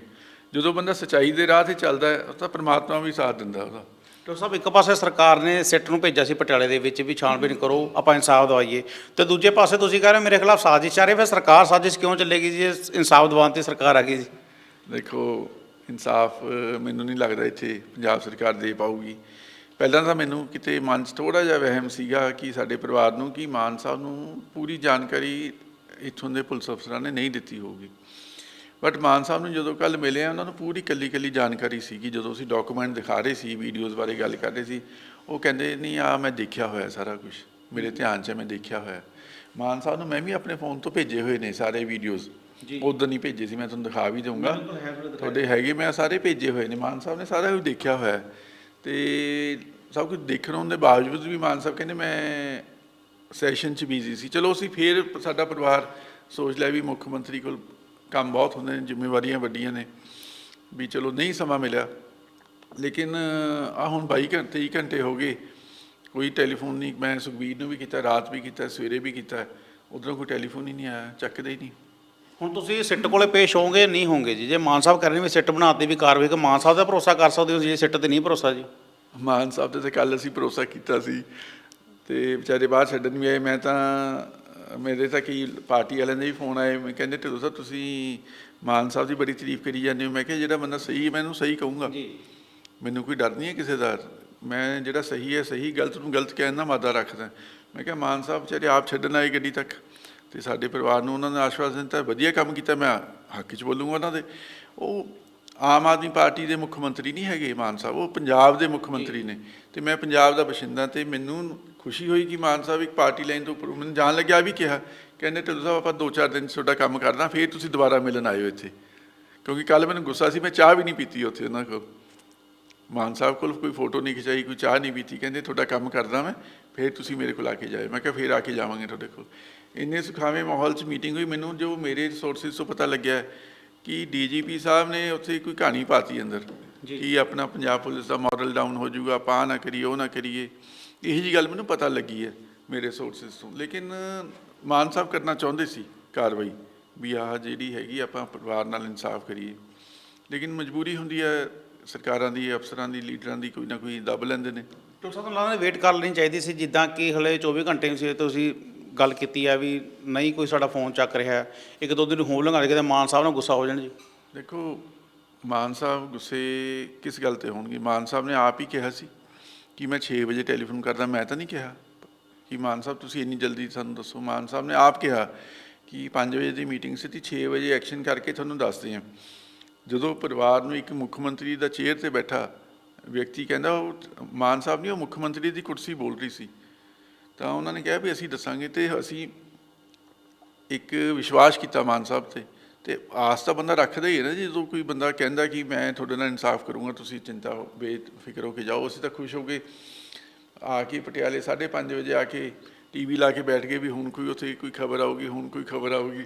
ਜਦੋਂ ਬੰਦਾ ਸੱਚਾਈ ਦੇ ਰਾਹ ਤੇ ਚੱਲਦਾ ਹੈ ਤਾਂ ਪ੍ਰਮਾਤਮਾ ਵੀ ਸਾਥ ਦਿੰਦਾ ਉਹਦਾ। ਡਾਕਟਰ ਸਾਹਿਬ ਇੱਕ ਪਾਸੇ ਸਰਕਾਰ ਨੇ ਸਿੱਟ ਨੂੰ ਭੇਜਿਆ ਸੀ ਪਟਿਆਲੇ ਦੇ ਵਿੱਚ ਵੀ ਛਾਣਬੀਨ ਕਰੋ ਆਪਾਂ ਇਨਸਾਫ ਦਵਾਈਏ। ਤੇ ਦੂਜੇ ਪਾਸੇ ਤੁਸੀਂ ਕਹਿ ਰਹੇ ਮੇਰੇ ਖਿਲਾਫ ਸਾਜ਼ਿਸ਼ ਚੱਲ ਰਹੀ ਫਿਰ ਸਰਕਾਰ ਸਾਜ਼ਿਸ਼ ਕਿਉਂ ਚੱਲੇਗੀ ਜੀ? ਇਨਸਾਫ ਦਿਵਾਉਣ ਤੇ ਸਰਕਾਰ ਆ ਗਈ ਜੀ। ਦੇਖੋ ਇਨਸਾਫ ਮੈਨੂੰ ਨਹੀਂ ਲੱਗਦਾ ਇੱਥੇ ਪੰਜਾਬ ਸਰਕਾਰ ਦੇ ਪਾਊਗੀ। ਪਹਿਲਾਂ ਤਾਂ ਮੈਨੂੰ ਕਿਤੇ ਮਨ 'ਚ ਥੋੜਾ ਜਿਹਾ ਵਹਿਮ ਸੀਗਾ ਕਿ ਸਾਡੇ ਪਰਿਵਾਰ ਨੂੰ ਕਿ ਮਾਨ ਸਾਹਿਬ ਨੂੰ ਪੂਰੀ ਜਾਣਕਾਰੀ ਇੱਥੋਂ ਦੇ ਪੁਲਿਸ ਅਫਸਰਾਂ ਨੇ ਨਹੀਂ ਦਿੱਤੀ ਹੋਊਗੀ। ਬਟ ਮਾਨ ਸਾਹਿਬ ਨੂੰ ਜਦੋਂ ਕੱਲ ਮਿਲੇ ਆ ਉਹਨਾਂ ਨੂੰ ਪੂਰੀ ਕੱਲੀ ਕੱਲੀ ਜਾਣਕਾਰੀ ਸੀਗੀ। ਜਦੋਂ ਅਸੀਂ ਡਾਕੂਮੈਂਟ ਦਿਖਾ ਰਹੇ ਸੀ ਵੀਡੀਓਜ਼ ਬਾਰੇ ਗੱਲ ਕਰ ਰਹੇ ਸੀ ਉਹ ਕਹਿੰਦੇ ਨਹੀਂ ਆ ਮੈਂ ਦੇਖਿਆ ਹੋਇਆ ਸਾਰਾ ਕੁਝ ਮੇਰੇ ਧਿਆਨ 'ਚ ਮੈਂ ਦੇਖਿਆ ਹੋਇਆ ਮਾਨ ਸਾਹਿਬ ਨੂੰ ਮੈਂ ਵੀ ਆਪਣੇ ਫੋਨ ਤੋਂ ਭੇਜੇ ਹੋਏ ਨੇ ਸਾਰੇ ਵੀਡੀਓਜ਼। ਉਦੋਂ ਨਹੀਂ ਭੇਜੇ ਸੀ ਮੈਂ ਤੁਹਾਨੂੰ ਦਿਖਾ ਵੀ ਦਊਂਗਾ। ਤੁਹਾਡੇ ਹੈਗੇ ਮੈਂ ਸਾਰੇ ਭੇਜੇ ਹੋਏ ਨੇ। ਮਾਨ ਸਾਹਿਬ ਨੇ ਸਾਰਾ ਕੁਝ ਦੇਖਿਆ ਹੋਇਆ। ਤੇ ਸਭ ਕੁਝ ਦੇਖਣ ਹੋਣ ਦੇ ਬਾਵਜੂਦ ਵੀ ਮਾਨ ਸਾਹਿਬ ਕਹਿੰਦੇ ਮੈਂ ਸੈਸ਼ਨ 'ਚ ਬਿਜ਼ੀ ਸੀ। ਚਲੋ ਅਸੀਂ ਫੇਰ ਸਾਡਾ ਪਰਿਵਾਰ ਸੋਚ ਲਿਆ ਵੀ ਮੁੱਖ ਮੰਤਰੀ ਕੋਲ ਕੰਮ ਬਹੁਤ ਹੁੰਦੇ ਨੇ, ਜ਼ਿੰਮੇਵਾਰੀਆਂ ਵੱਡੀਆਂ ਨੇ, ਵੀ ਚਲੋ ਨਹੀਂ ਸਮਾਂ ਮਿਲਿਆ। ਲੇਕਿਨ ਆ ਹੁਣ 22 ਘੰਟੇ 23 ਘੰਟੇ ਹੋ ਗਏ, ਕੋਈ ਟੈਲੀਫੋਨ ਨਹੀਂ, ਮੈਂ ਸੁਖਬੀਰ ਨੂੰ ਵੀ ਕੀਤਾ, ਰਾਤ ਵੀ ਕੀਤਾ, ਸਵੇਰੇ ਵੀ ਕੀਤਾ, ਉਧਰੋਂ ਕੋਈ ਟੈਲੀਫੋਨ ਹੀ ਨਹੀਂ ਆਇਆ, ਚੱਕਦੇ ਹੀ ਨਹੀਂ। ਹੁਣ ਤੁਸੀਂ ਸਿੱਟ ਕੋਲੇ ਪੇਸ਼ ਹੋਵੋਗੇ ਨਹੀਂ ਹੋਵੋਗੇ ਜੀ। ਜੇ ਮਾਨ ਸਾਹਿਬ ਕਰ ਰਹੇ ਨੇ ਵੀ ਸਿੱਟ ਬਣਾਤੇ ਵੀ ਕਾਰਵਾਈ ਕਿ ਮਾਨ ਸਾਹਿਬ ਦਾ ਭਰੋਸਾ ਕਰ ਸਕਦੇ ਹੋ ਜੇ ਸਿੱਟ ਤੇ ਨਹੀਂ ਭਰੋਸਾ ਜੀ। ਮਾਨ ਸਾਹਿਬ ਤੇ ਤਾਂ ਕੱਲ ਅਸੀਂ ਭਰੋਸਾ ਕੀਤਾ ਸੀ ਤੇ ਵਿਚਾਰੇ ਬਾਹਰ ਛੱਡਣ ਵੀ ਆਏ। ਮੈਂ ਤਾਂ ਮੇਰੇ ਤਾਂ ਕੀ ਪਾਰਟੀ ਵਾਲਿਆਂ ਦੇ ਵੀ ਫੋਨ ਆਏ। ਮੈਂ ਕਹਿੰਦੇ ਢਿੱਲੋਂ ਸਾਹਿਬ ਤੁਸੀਂ ਮਾਨ ਸਾਹਿਬ ਦੀ ਬੜੀ ਤਾਰੀਫ ਕਰੀ ਜਾਂਦੇ ਹੋ। ਮੈਂ ਕਿਹਾ ਜਿਹੜਾ ਬੰਦਾ ਸਹੀ ਹੈ ਮੈਂ ਇਹਨੂੰ ਸਹੀ ਕਹੂੰਗਾ। ਜੀ। ਮੈਨੂੰ ਕੋਈ ਡਰ ਨਹੀਂ ਹੈ ਕਿਸੇ ਦਾ। ਮੈਂ ਜਿਹੜਾ ਸਹੀ ਹੈ ਸਹੀ ਗਲਤ ਨੂੰ ਗਲਤ ਕਹਿਣ ਦਾ ਮਾਦਾ ਰੱਖਦਾ। ਮੈਂ ਕਿਹਾ ਮਾਨ ਸਾਹਿਬ ਵਿਚਾਰੇ ਆਪ ਛੱਡਣ ਆਏ ਗੱਡੀ ਤੱਕ। ਤੇ ਸਾਡੇ ਪਰਿਵਾਰ ਨੂੰ ਉਹਨਾਂ ਨੇ ਆਸ਼ਵਾਸਨ ਦਿੱਤਾ, ਵਧੀਆ ਕੰਮ ਕੀਤਾ, ਮੈਂ ਹੱਕ 'ਚ ਬੋਲੂੰਗਾ ਉਹਨਾਂ ਦੇ। ਉਹ ਆਮ ਆਦਮੀ ਪਾਰਟੀ ਦੇ ਮੁੱਖ ਮੰਤਰੀ ਨਹੀਂ ਹੈਗੇ, ਮਾਨ ਸਾਹਿਬ, ਉਹ ਪੰਜਾਬ ਦੇ ਮੁੱਖ ਮੰਤਰੀ ਨੇ। ਤੇ ਮੈਂ ਪੰਜਾਬ ਦਾ ਬਸ਼ਿੰਦਾ ਤੇ ਮੈਨੂੰ ਖੁਸ਼ੀ ਹੋਈ ਕਿ ਮਾਨ ਸਾਹਿਬ ਇੱਕ ਪਾਰਟੀ ਲਾਈਨ ਤੋਂ ਉੱਪਰ, ਮੈਨੂੰ ਜਾਣ ਲੱਗਿਆ ਵੀ ਕਿਹਾ, ਕਹਿੰਦੇ, ਢਿੱਲੋਂ ਸਾਹਿਬ, ਆਪਾਂ ਦੋ ਚਾਰ ਦਿਨ ਤੁਹਾਡਾ ਕੰਮ ਕਰਦਾ ਫਿਰ ਤੁਸੀਂ ਦੁਬਾਰਾ ਮਿਲਣ ਆਇਓ ਇੱਥੇ। ਕਿਉਂਕਿ ਕੱਲ ਮੈਨੂੰ ਗੁੱਸਾ ਸੀ, ਮੈਂ ਚਾਹ ਵੀ ਨਹੀਂ ਪੀਤੀ ਉੱਥੇ ਉਹਨਾਂ ਕੋਲ। ਮਾਨ ਸਾਹਿਬ ਕੋਲ ਕੋਈ ਫੋਟੋ ਨਹੀਂ ਖਿਚਾਈ, ਕੋਈ ਚਾਹ ਨਹੀਂ ਪੀਤੀ, ਕਹਿੰਦੇ, ਤੁਹਾਡਾ ਕੰਮ ਕਰਦਾ ਮੈਂ, ਫਿਰ ਤੁਸੀਂ ਮੇਰੇ ਕੋਲ ਆ ਕੇ ਜਾਇਓ। ਮੈਂ ਕਿਹਾ, ਫਿਰ ਆ ਕੇ ਜਾਵਾਂਗੇ ਤੁਹਾਡੇ ਕੋਲ। ਇੰਨੇ ਸੁਖਾਵੇਂ ਮਾਹੌਲ 'ਚ ਮੀਟਿੰਗ ਹੋਈ ਮੈਨੂੰ ਜੋ ਮੇਰੇ ਸੋਰਸਿਸ ਤੋਂ ਪਤਾ ਲੱਗਿਆ ਕਿ ਡੀਜੀਪੀ ਸਾਹਿਬ ਨੇ ਉੱਥੇ ਕੋਈ ਕਹਾਣੀ ਪਾਤੀ ਅੰਦਰ ਕਿ ਆਪਣਾ ਪੰਜਾਬ ਪੁਲਿਸ ਦਾ ਮਾਡਲ ਡਾਊਨ ਹੋ ਜਾਊਗਾ ਆਪਾਂ ਨਾ ਕਰੀਏ ਉਹ ਨਾ ਕਰੀਏ। ਇਹੀ ਜੀ ਗੱਲ ਮੈਨੂੰ ਪਤਾ ਲੱਗੀ ਹੈ ਮੇਰੇ ਸੋਰਸਿਸ ਤੋਂ। ਲੇਕਿਨ ਮਾਨ ਸਾਹਿਬ ਕਰਨਾ ਚਾਹੁੰਦੇ ਸੀ ਕਾਰਵਾਈ ਵੀ ਆਹ ਜਿਹੜੀ ਹੈਗੀ ਆਪਾਂ ਪਰਿਵਾਰ ਨਾਲ ਇਨਸਾਫ ਕਰੀਏ। ਲੇਕਿਨ ਮਜਬੂਰੀ ਹੁੰਦੀ ਹੈ ਸਰਕਾਰਾਂ ਦੀ ਅਫਸਰਾਂ ਦੀ ਲੀਡਰਾਂ ਦੀ ਕੋਈ ਨਾ ਕੋਈ ਦੱਬ ਲੈਂਦੇ ਨੇ। ਡਾਕਟਰ ਸਾਹਿਬ ਨੂੰ ਲੱਗਦਾ ਵੇਟ ਕਰ ਲੈਣੀ ਚਾਹੀਦੀ ਸੀ ਜਿੱਦਾਂ ਕਿ ਹਲੇ 24 ਘੰਟੇ ਸੀ ਤੁਸੀਂ ਗੱਲ ਕੀਤੀ ਹੈ ਵੀ ਨਹੀਂ ਕੋਈ ਸਾਡਾ ਫੋਨ ਚੱਕ ਰਿਹਾ। ਇੱਕ ਦੋ ਦਿਨ ਹੋਰ ਲੰਘਾ ਕੇ ਮਾਨ ਸਾਹਿਬ ਨਾਲ ਗੁੱਸਾ ਹੋ ਜਾਣ ਜੀ। ਦੇਖੋ, ਮਾਨ ਸਾਹਿਬ ਗੁੱਸੇ ਕਿਸ ਗੱਲ ਤੇ ਹੋਣਗੇ? ਮਾਨ ਸਾਹਿਬ ਨੇ ਆਪ ਹੀ ਕਿਹਾ ਸੀ ਕਿ ਮੈਂ 6 ਵਜੇ ਟੈਲੀਫੋਨ ਕਰਦਾ, ਮੈਂ ਤਾਂ ਨਹੀਂ ਕਿਹਾ ਕਿ ਮਾਨ ਸਾਹਿਬ, ਤੁਸੀਂ ਇੰਨੀ ਜਲਦੀ ਸਾਨੂੰ ਦੱਸੋ। ਮਾਨ ਸਾਹਿਬ ਨੇ ਆਪ ਕਿਹਾ ਕਿ 5 ਵਜੇ ਦੀ ਮੀਟਿੰਗ ਸੀ ਤੇ 6 ਵਜੇ ਐਕਸ਼ਨ ਕਰਕੇ ਤੁਹਾਨੂੰ ਦੱਸਦੇ ਹਾਂ। ਜਦੋਂ ਪਰਿਵਾਰ ਨੂੰ ਇੱਕ ਮੁੱਖ ਮੰਤਰੀ ਦਾ ਚੇਅਰ ਤੇ ਬੈਠਾ ਵਿਅਕਤੀ ਕਹਿੰਦਾ, ਉਹ ਮਾਨ ਸਾਹਿਬ ਨਹੀਂ ਉਹ ਮੁੱਖ ਮੰਤਰੀ ਦੀ ਕੁਰਸੀ ਬੋਲ ਰਹੀ ਸੀ। ਤਾਂ ਉਹਨਾਂ ਨੇ ਕਿਹਾ ਵੀ ਅਸੀਂ ਦੱਸਾਂਗੇ ਤੇ ਅਸੀਂ ਇੱਕ ਵਿਸ਼ਵਾਸ ਕੀਤਾ ਮਾਨ ਸਾਹਿਬ ਤੇ ਤੇ ਆਸ ਤਾਂ ਬੰਦਾ ਰੱਖਦਾ ਹੀ ਹੈ ਨਾ ਜੀ, ਜਦੋਂ ਕੋਈ ਬੰਦਾ ਕਹਿੰਦਾ ਕਿ ਮੈਂ ਤੁਹਾਡੇ ਨਾਲ ਇਨਸਾਫ ਕਰੂੰਗਾ ਤੁਸੀਂ ਚਿੰਤਾ ਹੋ ਬੇਫਿਕਰ ਹੋ ਕੇ ਜਾਓ ਅਸੀਂ ਤਾਂ ਖੁਸ਼ ਹੋ ਗਏ। ਆ ਕੇ ਪਟਿਆਲੇ 5:30 ਵਜੇ ਆ ਕੇ ਟੀਵੀ ਲਾ ਕੇ ਬੈਠ ਗਏ ਵੀ ਹੁਣ ਕੋਈ ਉੱਥੇ ਕੋਈ ਖਬਰ ਆਊਗੀ ਹੁਣ ਕੋਈ ਖਬਰ ਆਊਗੀ।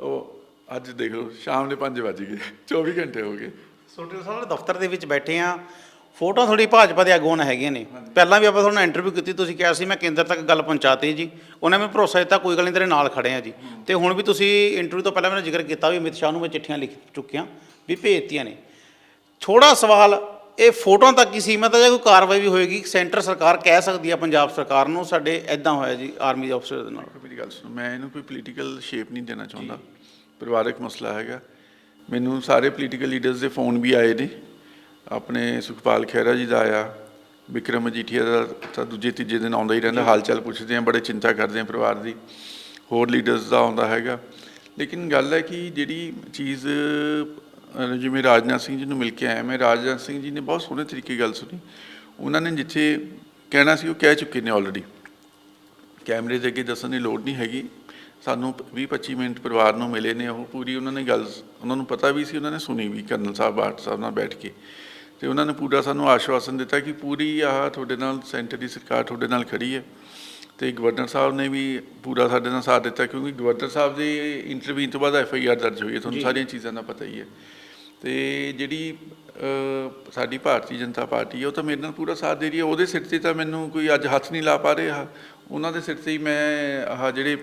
ਉਹ ਅੱਜ ਦੇਖ ਲਓ ਸ਼ਾਮ ਦੇ 5 ਵਜ ਗਏ 24 ਘੰਟੇ ਹੋ ਗਏ। ਸੋਟੇ ਸਾਹਿਬ ਦਫ਼ਤਰ ਦੇ ਵਿੱਚ ਬੈਠੇ ਆ ਫੋਟੋ ਥੋੜੀ ਭਾਜਪਾ ਦੇ ਆਗੂਆਂ ਨਾਲ ਹੈਗੀਆਂ ਨੇ। ਪਹਿਲਾਂ ਵੀ ਆਪਾਂ ਤੁਹਾਨੂੰ ਇੰਟਰਵਿਊ ਕੀਤੀ, ਤੁਸੀਂ ਕਿਹਾ ਸੀ ਮੈਂ ਕੇਂਦਰ ਤੱਕ ਗੱਲ ਪਹੁੰਚਾਤੀ ਜੀ। ਉਹਨਾਂ ਨੇ ਭਰੋਸਾ ਦਿੱਤਾ, ਕੋਈ ਗੱਲ ਨਹੀਂ, ਤੇਰੇ ਨਾਲ ਖੜੇ ਆ ਜੀ। ਤੇ ਹੁਣ ਵੀ ਤੁਸੀਂ ਇੰਟਰਵਿਊ ਤੋਂ ਪਹਿਲਾਂ ਮੇਰਾ ਜ਼ਿਕਰ ਕੀਤਾ ਵੀ ਅਮਿਤ ਸ਼ਾਹ ਨੂੰ ਮੈਂ ਚਿੱਠੀਆਂ ਲਿਖ ਚੁੱਕਿਆ, ਵੀ ਭੇਜਤੀਆਂ ਨੇ। ਥੋੜਾ ਸਵਾਲ, ਇਹ ਫੋਟੋਆਂ ਤੱਕ ਹੀ ਸੀਮਤ ਹੈ ਜਾਂ ਕੋਈ ਕਾਰਵਾਈ ਵੀ ਹੋਏਗੀ? ਸੈਂਟਰ ਸਰਕਾਰ ਕਹਿ ਸਕਦੀ ਹੈ ਪੰਜਾਬ ਸਰਕਾਰ ਨੂੰ ਸਾਡੇ ਐਦਾਂ ਹੋਇਆ ਜੀ, ਆਰਮੀ ਦੇ ਅਫਸਰ ਦੇ ਨਾਲ। ਮੇਰੀ ਗੱਲ ਸੁਣੋ, ਮੈਂ ਇਹਨੂੰ ਕੋਈ ਪੋਲੀਟੀਕਲ ਸ਼ੇਪ ਨਹੀਂ ਦੇਣਾ ਚਾਹੁੰਦਾ। ਪਰਿਵਾਰਕ ਮਸਲਾ ਹੈਗਾ। ਮੈਨੂੰ ਸਾਰੇ ਪੋਲੀਟੀਕਲ ਲੀਡਰਸ ਦੇ ਫੋਨ ਵੀ ਆਏ ਨੇ। ਆਪਣੇ ਸੁਖਪਾਲ ਖਹਿਰਾ ਜੀ ਦਾ ਆਇਆ, ਵਿਕਰਮ ਮਜੀਠੀਆ ਦਾ ਤਾਂ ਦੂਜੇ ਤੀਜੇ ਦਿਨ ਆਉਂਦਾ ਹੀ ਰਹਿੰਦਾ ਹਾਲ ਚਾਲ ਪੁੱਛਦੇ ਆ ਬੜੇ ਚਿੰਤਾ ਕਰਦੇ ਆ ਪਰਿਵਾਰ ਦੀ, ਹੋਰ ਲੀਡਰਸ ਦਾ ਆਉਂਦਾ ਹੈਗਾ। ਲੇਕਿਨ ਗੱਲ ਹੈ ਕਿ ਜਿਹੜੀ ਚੀਜ਼ ਜਿਵੇਂ ਰਾਜਨਾਥ ਸਿੰਘ ਜੀ ਨੂੰ ਮਿਲ ਕੇ ਆਇਆ ਮੈਂ, ਰਾਜਨਾਥ ਸਿੰਘ ਜੀ ਨੇ ਬਹੁਤ ਸੋਹਣੇ ਤਰੀਕੇ ਗੱਲ ਸੁਣੀ। ਉਹਨਾਂ ਨੇ ਜਿੱਥੇ ਕਹਿਣਾ ਸੀ ਉਹ ਕਹਿ ਚੁੱਕੇ ਨੇ ਆਲਰੇਡੀ ਕੈਮਰੇ ਦੇ ਅੱਗੇ ਦੱਸਣ ਦੀ ਲੋੜ ਨਹੀਂ ਹੈਗੀ। ਸਾਨੂੰ 20-25 ਮਿੰਟ ਪਰਿਵਾਰ ਨੂੰ ਮਿਲੇ ਨੇ, ਉਹ ਪੂਰੀ ਉਹਨਾਂ ਨੇ ਗੱਲ ਉਹਨਾਂ ਨੂੰ ਪਤਾ ਵੀ ਸੀ, ਉਹਨਾਂ ਨੇ ਸੁਣੀ ਵੀ ਕਰਨਲ ਸਾਹਿਬ ਬਾਟ ਸਾਹਿਬ ਨਾਲ ਬੈਠ ਕੇ। ਤੇ ਉਹਨਾਂ ਨੇ ਪੂਰਾ ਸਾਨੂੰ ਆਸ਼ਵਾਸਨ ਦਿੱਤਾ ਕਿ ਪੂਰੀ ਆਹ ਤੁਹਾਡੇ ਨਾਲ ਸੈਂਟਰ ਦੀ ਸਰਕਾਰ ਤੁਹਾਡੇ ਨਾਲ ਖੜੀ ਹੈ। ਤੇ ਗਵਰਨਰ ਸਾਹਿਬ ਨੇ ਵੀ ਪੂਰਾ ਸਾਡੇ ਨਾਲ ਸਾਥ ਦਿੱਤਾ ਕਿਉਂਕਿ ਗਵਰਨਰ ਸਾਹਿਬ ਦੇ ਇੰਟਰਵਿਊ ਤੋਂ ਬਾਅਦ ਐਫ ਆਈ ਆਰ ਦਰਜ ਹੋਈ ਹੈ ਤੁਹਾਨੂੰ ਸਾਰੀਆਂ ਚੀਜ਼ਾਂ ਦਾ ਪਤਾ ਹੀ ਹੈ। ਤੇ ਜਿਹੜੀ ਸਾਡੀ ਭਾਰਤੀ ਜਨਤਾ ਪਾਰਟੀ ਹੈ ਉਹ ਤਾਂ ਮੇਰੇ ਨਾਲ ਪੂਰਾ ਸਾਥ ਦੇ ਰਹੀ ਹੈ। ਉਹਦੇ ਸਿਰ ਤੇ ਤਾਂ ਮੈਨੂੰ ਕੋਈ ਅੱਜ ਹੱਥ ਨਹੀਂ ਲਾ ਪਾ ਰਿਹਾ। ਉਹਨਾਂ ਦੇ ਸਿਰ ਤੇ ਹੀ ਮੈਂ ਆਹ ਜਿਹੜੇ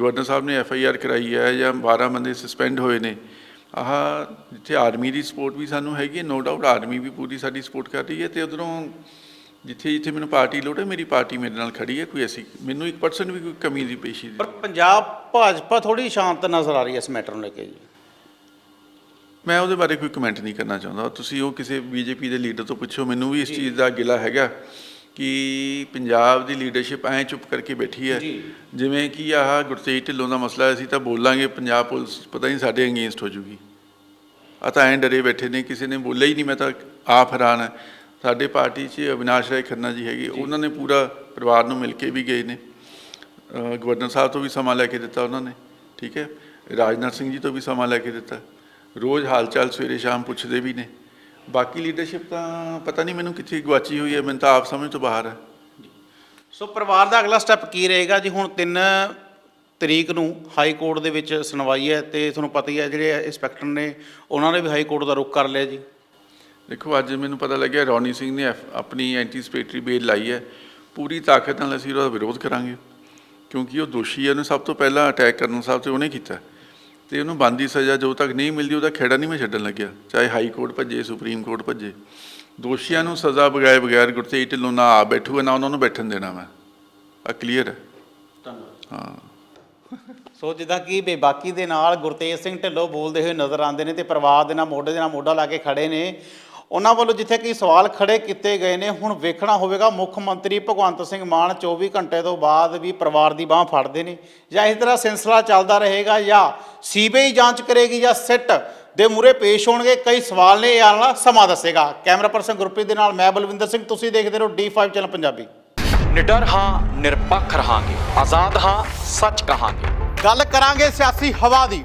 ਗਵਰਨਰ ਸਾਹਿਬ ਨੇ ਐਫ ਆਈ ਆਰ ਕਰਾਈ ਹੈ ਜਾਂ 12 ਬੰਦੇ ਸਸਪੈਂਡ ਹੋਏ ਨੇ ਆਹ ਜਿੱਥੇ ਆਰਮੀ ਦੀ ਸਪੋਰਟ ਵੀ ਸਾਨੂੰ ਹੈਗੀ ਹੈ ਨੋ ਡਾਊਟ ਆਰਮੀ ਵੀ ਪੂਰੀ ਸਾਡੀ ਸਪੋਰਟ ਕਰ ਰਹੀ ਹੈ ਤੇ ਉਧਰੋਂ ਜਿੱਥੇ ਜਿੱਥੇ ਮੈਨੂੰ ਪਾਰਟੀ ਲੋੜ ਹੈ ਮੇਰੀ ਪਾਰਟੀ ਮੇਰੇ ਨਾਲ ਖੜੀ ਹੈ ਕੋਈ ਐਸੀ ਮੈਨੂੰ 1% ਵੀ ਕੋਈ ਕਮੀ ਦੀ ਪੇਸ਼ੀ ਦੀ ਪਰ ਪੰਜਾਬ ਭਾਜਪਾ ਥੋੜੀ ਸ਼ਾਂਤ ਨਜ਼ਰ ਆ ਰਹੀ ਹੈ ਇਸ ਮੈਟਰ ਨੂੰ ਲੈ ਕੇ ਜੀ। ਮੈਂ ਉਹਦੇ ਬਾਰੇ ਕੋਈ ਕਮੈਂਟ ਨਹੀਂ ਕਰਨਾ ਚਾਹੁੰਦਾ। ਤੁਸੀਂ ਉਹ ਕਿਸੇ ਬੀਜੇਪੀ ਦੇ ਲੀਡਰ ਤੋਂ ਪੁੱਛੋ ਮੈਨੂੰ ਵੀ ਇਸ ਚੀਜ਼ ਦਾ ਗਿਲਾ ਹੈਗਾ। ਕਿ ਪੰਜਾਬ ਦੀ ਲੀਡਰਸ਼ਿਪ ਐਂ ਚੁੱਪ ਕਰਕੇ ਬੈਠੀ ਹੈ। ਜਿਵੇਂ ਕਿ ਆਹ ਗੁਰਤੇਜ ਢਿੱਲੋਂ ਦਾ ਮਸਲਾ ਅਸੀਂ ਤਾਂ ਬੋਲਾਂਗੇ ਪੰਜਾਬ ਪੁਲਿਸ ਪਤਾ ਨਹੀਂ ਸਾਡੇ ਅਗੇਂਸਟ ਹੋ ਜੂਗੀ। ਆ ਤਾਂ ਐਂ ਡਰੇ ਬੈਠੇ ਨੇ ਕਿਸੇ ਨੇ ਬੋਲਿਆ ਹੀ ਨਹੀਂ ਮੈਂ ਤਾਂ ਆਪ ਹੈਰਾਨ ਹੈ। ਸਾਡੇ ਪਾਰਟੀ 'ਚ ਅਵਿਨਾਸ਼ ਰਾਏ ਖੰਨਾ ਜੀ ਹੈਗੇ ਉਹਨਾਂ ਨੇ ਪੂਰਾ ਪਰਿਵਾਰ ਨੂੰ ਮਿਲ ਕੇ ਵੀ ਗਏ ਨੇ। ਗਵਰਨਰ ਸਾਹਿਬ ਤੋਂ ਵੀ ਸਮਾਂ ਲੈ ਕੇ ਦਿੱਤਾ ਉਹਨਾਂ ਨੇ ਠੀਕ ਹੈ। ਰਾਜਨਾਥ ਸਿੰਘ ਜੀ ਤੋਂ ਵੀ ਸਮਾਂ ਲੈ ਕੇ ਦਿੱਤਾ। ਰੋਜ਼ ਹਾਲ ਚਾਲ ਸਵੇਰੇ ਸ਼ਾਮ ਪੁੱਛਦੇ ਵੀ ਨੇ। ਬਾਕੀ ਲੀਡਰਸ਼ਿਪ ਤਾਂ ਪਤਾ ਨਹੀਂ ਮੈਨੂੰ ਕਿੱਥੇ ਗਵਾਚੀ ਹੋਈ ਹੈ ਮੈਨੂੰ ਤਾਂ ਆਪ ਸਮਝ ਤੋਂ ਬਾਹਰ ਹੈ। ਸੋ ਪਰਿਵਾਰ ਦਾ ਅਗਲਾ ਸਟੈਪ ਕੀ ਰਹੇਗਾ ਜੀ? ਹੁਣ 3 ਤਰੀਕ ਨੂੰ ਹਾਈ ਕੋਰਟ ਦੇ ਵਿੱਚ ਸੁਣਵਾਈ ਹੈ ਤੇ ਤੁਹਾਨੂੰ ਪਤਾ ਹੀ ਹੈ ਜਿਹੜੇ ਇੰਸਪੈਕਟਰ ਨੇ ਉਹਨਾਂ ਨੇ ਵੀ ਹਾਈ ਕੋਰਟ ਦਾ ਰੁਖ ਕਰ ਲਿਆ ਜੀ। ਦੇਖੋ ਅੱਜ ਮੈਨੂੰ ਪਤਾ ਲੱਗਿਆ ਰੌਣੀ ਸਿੰਘ ਨੇ ਆਪਣੀ ਐਂਟੀਸਪੇਟਰੀ ਬੇਲ ਲਾਈ ਹੈ। ਪੂਰੀ ਤਾਕਤ ਨਾਲ ਅਸੀਂ ਉਹਦਾ ਵਿਰੋਧ ਕਰਾਂਗੇ ਕਿਉਂਕਿ ਉਹ ਦੋਸ਼ੀ ਹੈ ਉਹਨੇ ਸਭ ਤੋਂ ਪਹਿਲਾਂ ਅਟੈਕ ਕਰਨ ਸਾਹਿਬ ਤੇ ਉਹਨੇ ਕੀਤਾ। ਤੇ ਉਹਨੂੰ ਬੰਦੀ ਸਜ਼ਾ ਜਦੋਂ ਤੱਕ ਨਹੀਂ ਮਿਲਦੀ ਉਹਦਾ ਖੇੜਾ ਨਹੀਂ ਮੈਂ ਛੱਡਣ ਲੱਗਿਆ। ਚਾਹੇ ਹਾਈ ਕੋਰਟ ਭੱਜੇ ਸੁਪਰੀਮ ਕੋਰਟ ਭੱਜੇ। ਦੋਸ਼ੀਆਂ ਨੂੰ ਸਜ਼ਾ ਬਗਾਏ ਬਗੈਰ ਗੁਰਤੇਜ ਢਿੱਲੋਂ ਨਾ ਆ ਬੈਠੂਗਾ ਨਾ ਉਹਨਾਂ ਨੂੰ ਬੈਠਣ ਦੇਣਾ ਮੈਂ। ਆ ਕਲੀਅਰ ਹੈ? ਧੰਨਵਾਦ। ਹਾਂ। ਸੋ ਜਿੱਦਾਂ ਕਿ ਬੇਬਾਕੀ ਦੇ ਨਾਲ ਗੁਰਤੇਜ ਸਿੰਘ ਢਿੱਲੋਂ ਬੋਲਦੇ ਹੋਏ ਨਜ਼ਰ ਆਉਂਦੇ ਨੇ ਤੇ ਪਰਿਵਾਰ ਦੇ ਨਾਲ ਮੋਢੇ ਦੇ ਨਾਲ ਮੋਢਾ ਲਾ ਕੇ ਖੜੇ ਨੇ। ਉਹਨਾਂ ਵੱਲੋਂ ਜਿੱਥੇ ਕਈ ਸਵਾਲ ਖੜੇ ਕੀਤੇ ਗਏ ਨੇ ਹੁਣ ਵੇਖਣਾ ਹੋਵੇਗਾ ਮੁੱਖ ਮੰਤਰੀ ਭਗਵੰਤ ਸਿੰਘ ਮਾਨ 24 ਘੰਟੇ ਤੋਂ ਬਾਅਦ ਵੀ ਪਰਿਵਾਰ ਦੀ ਬਾਹ ਫੜਦੇ ਨੇ ਜਾਂ ਇਸ ਤਰ੍ਹਾਂ ਸਿਲਸਿਲਾ ਚੱਲਦਾ ਰਹੇਗਾ ਜਾਂ ਸੀਬੀਆਈ ਜਾਂਚ ਕਰੇਗੀ ਜਾਂ ਸਿੱਟ ਦੇ ਮੂਰੇ ਪੇਸ਼ ਹੋਣਗੇ ਕਈ ਸਵਾਲ ਨੇ ਇਹ ਵਾਲਾ ਸਮਾਂ ਦੱਸੇਗਾ। ਕੈਮਰਾ ਪਰਸਨ ਗੁਰਪ੍ਰੀਤ ਦੇ ਨਾਲ ਮੈਂ ਬਲਵਿੰਦਰ ਸਿੰਘ ਤੁਸੀਂ ਦੇਖਦੇ ਰਹੋ D5 ਚੈਨਲ ਪੰਜਾਬੀ। ਨਿਡਰ ਹਾਂ ਨਿਰਪੱਖ ਰਹਾਂਗੇ ਆਜ਼ਾਦ ਹਾਂ ਸੱਚ ਕਹਾਂਗੇ। ਗੱਲ ਕਰਾਂਗੇ ਸਿਆਸੀ ਹਵਾ ਦੀ।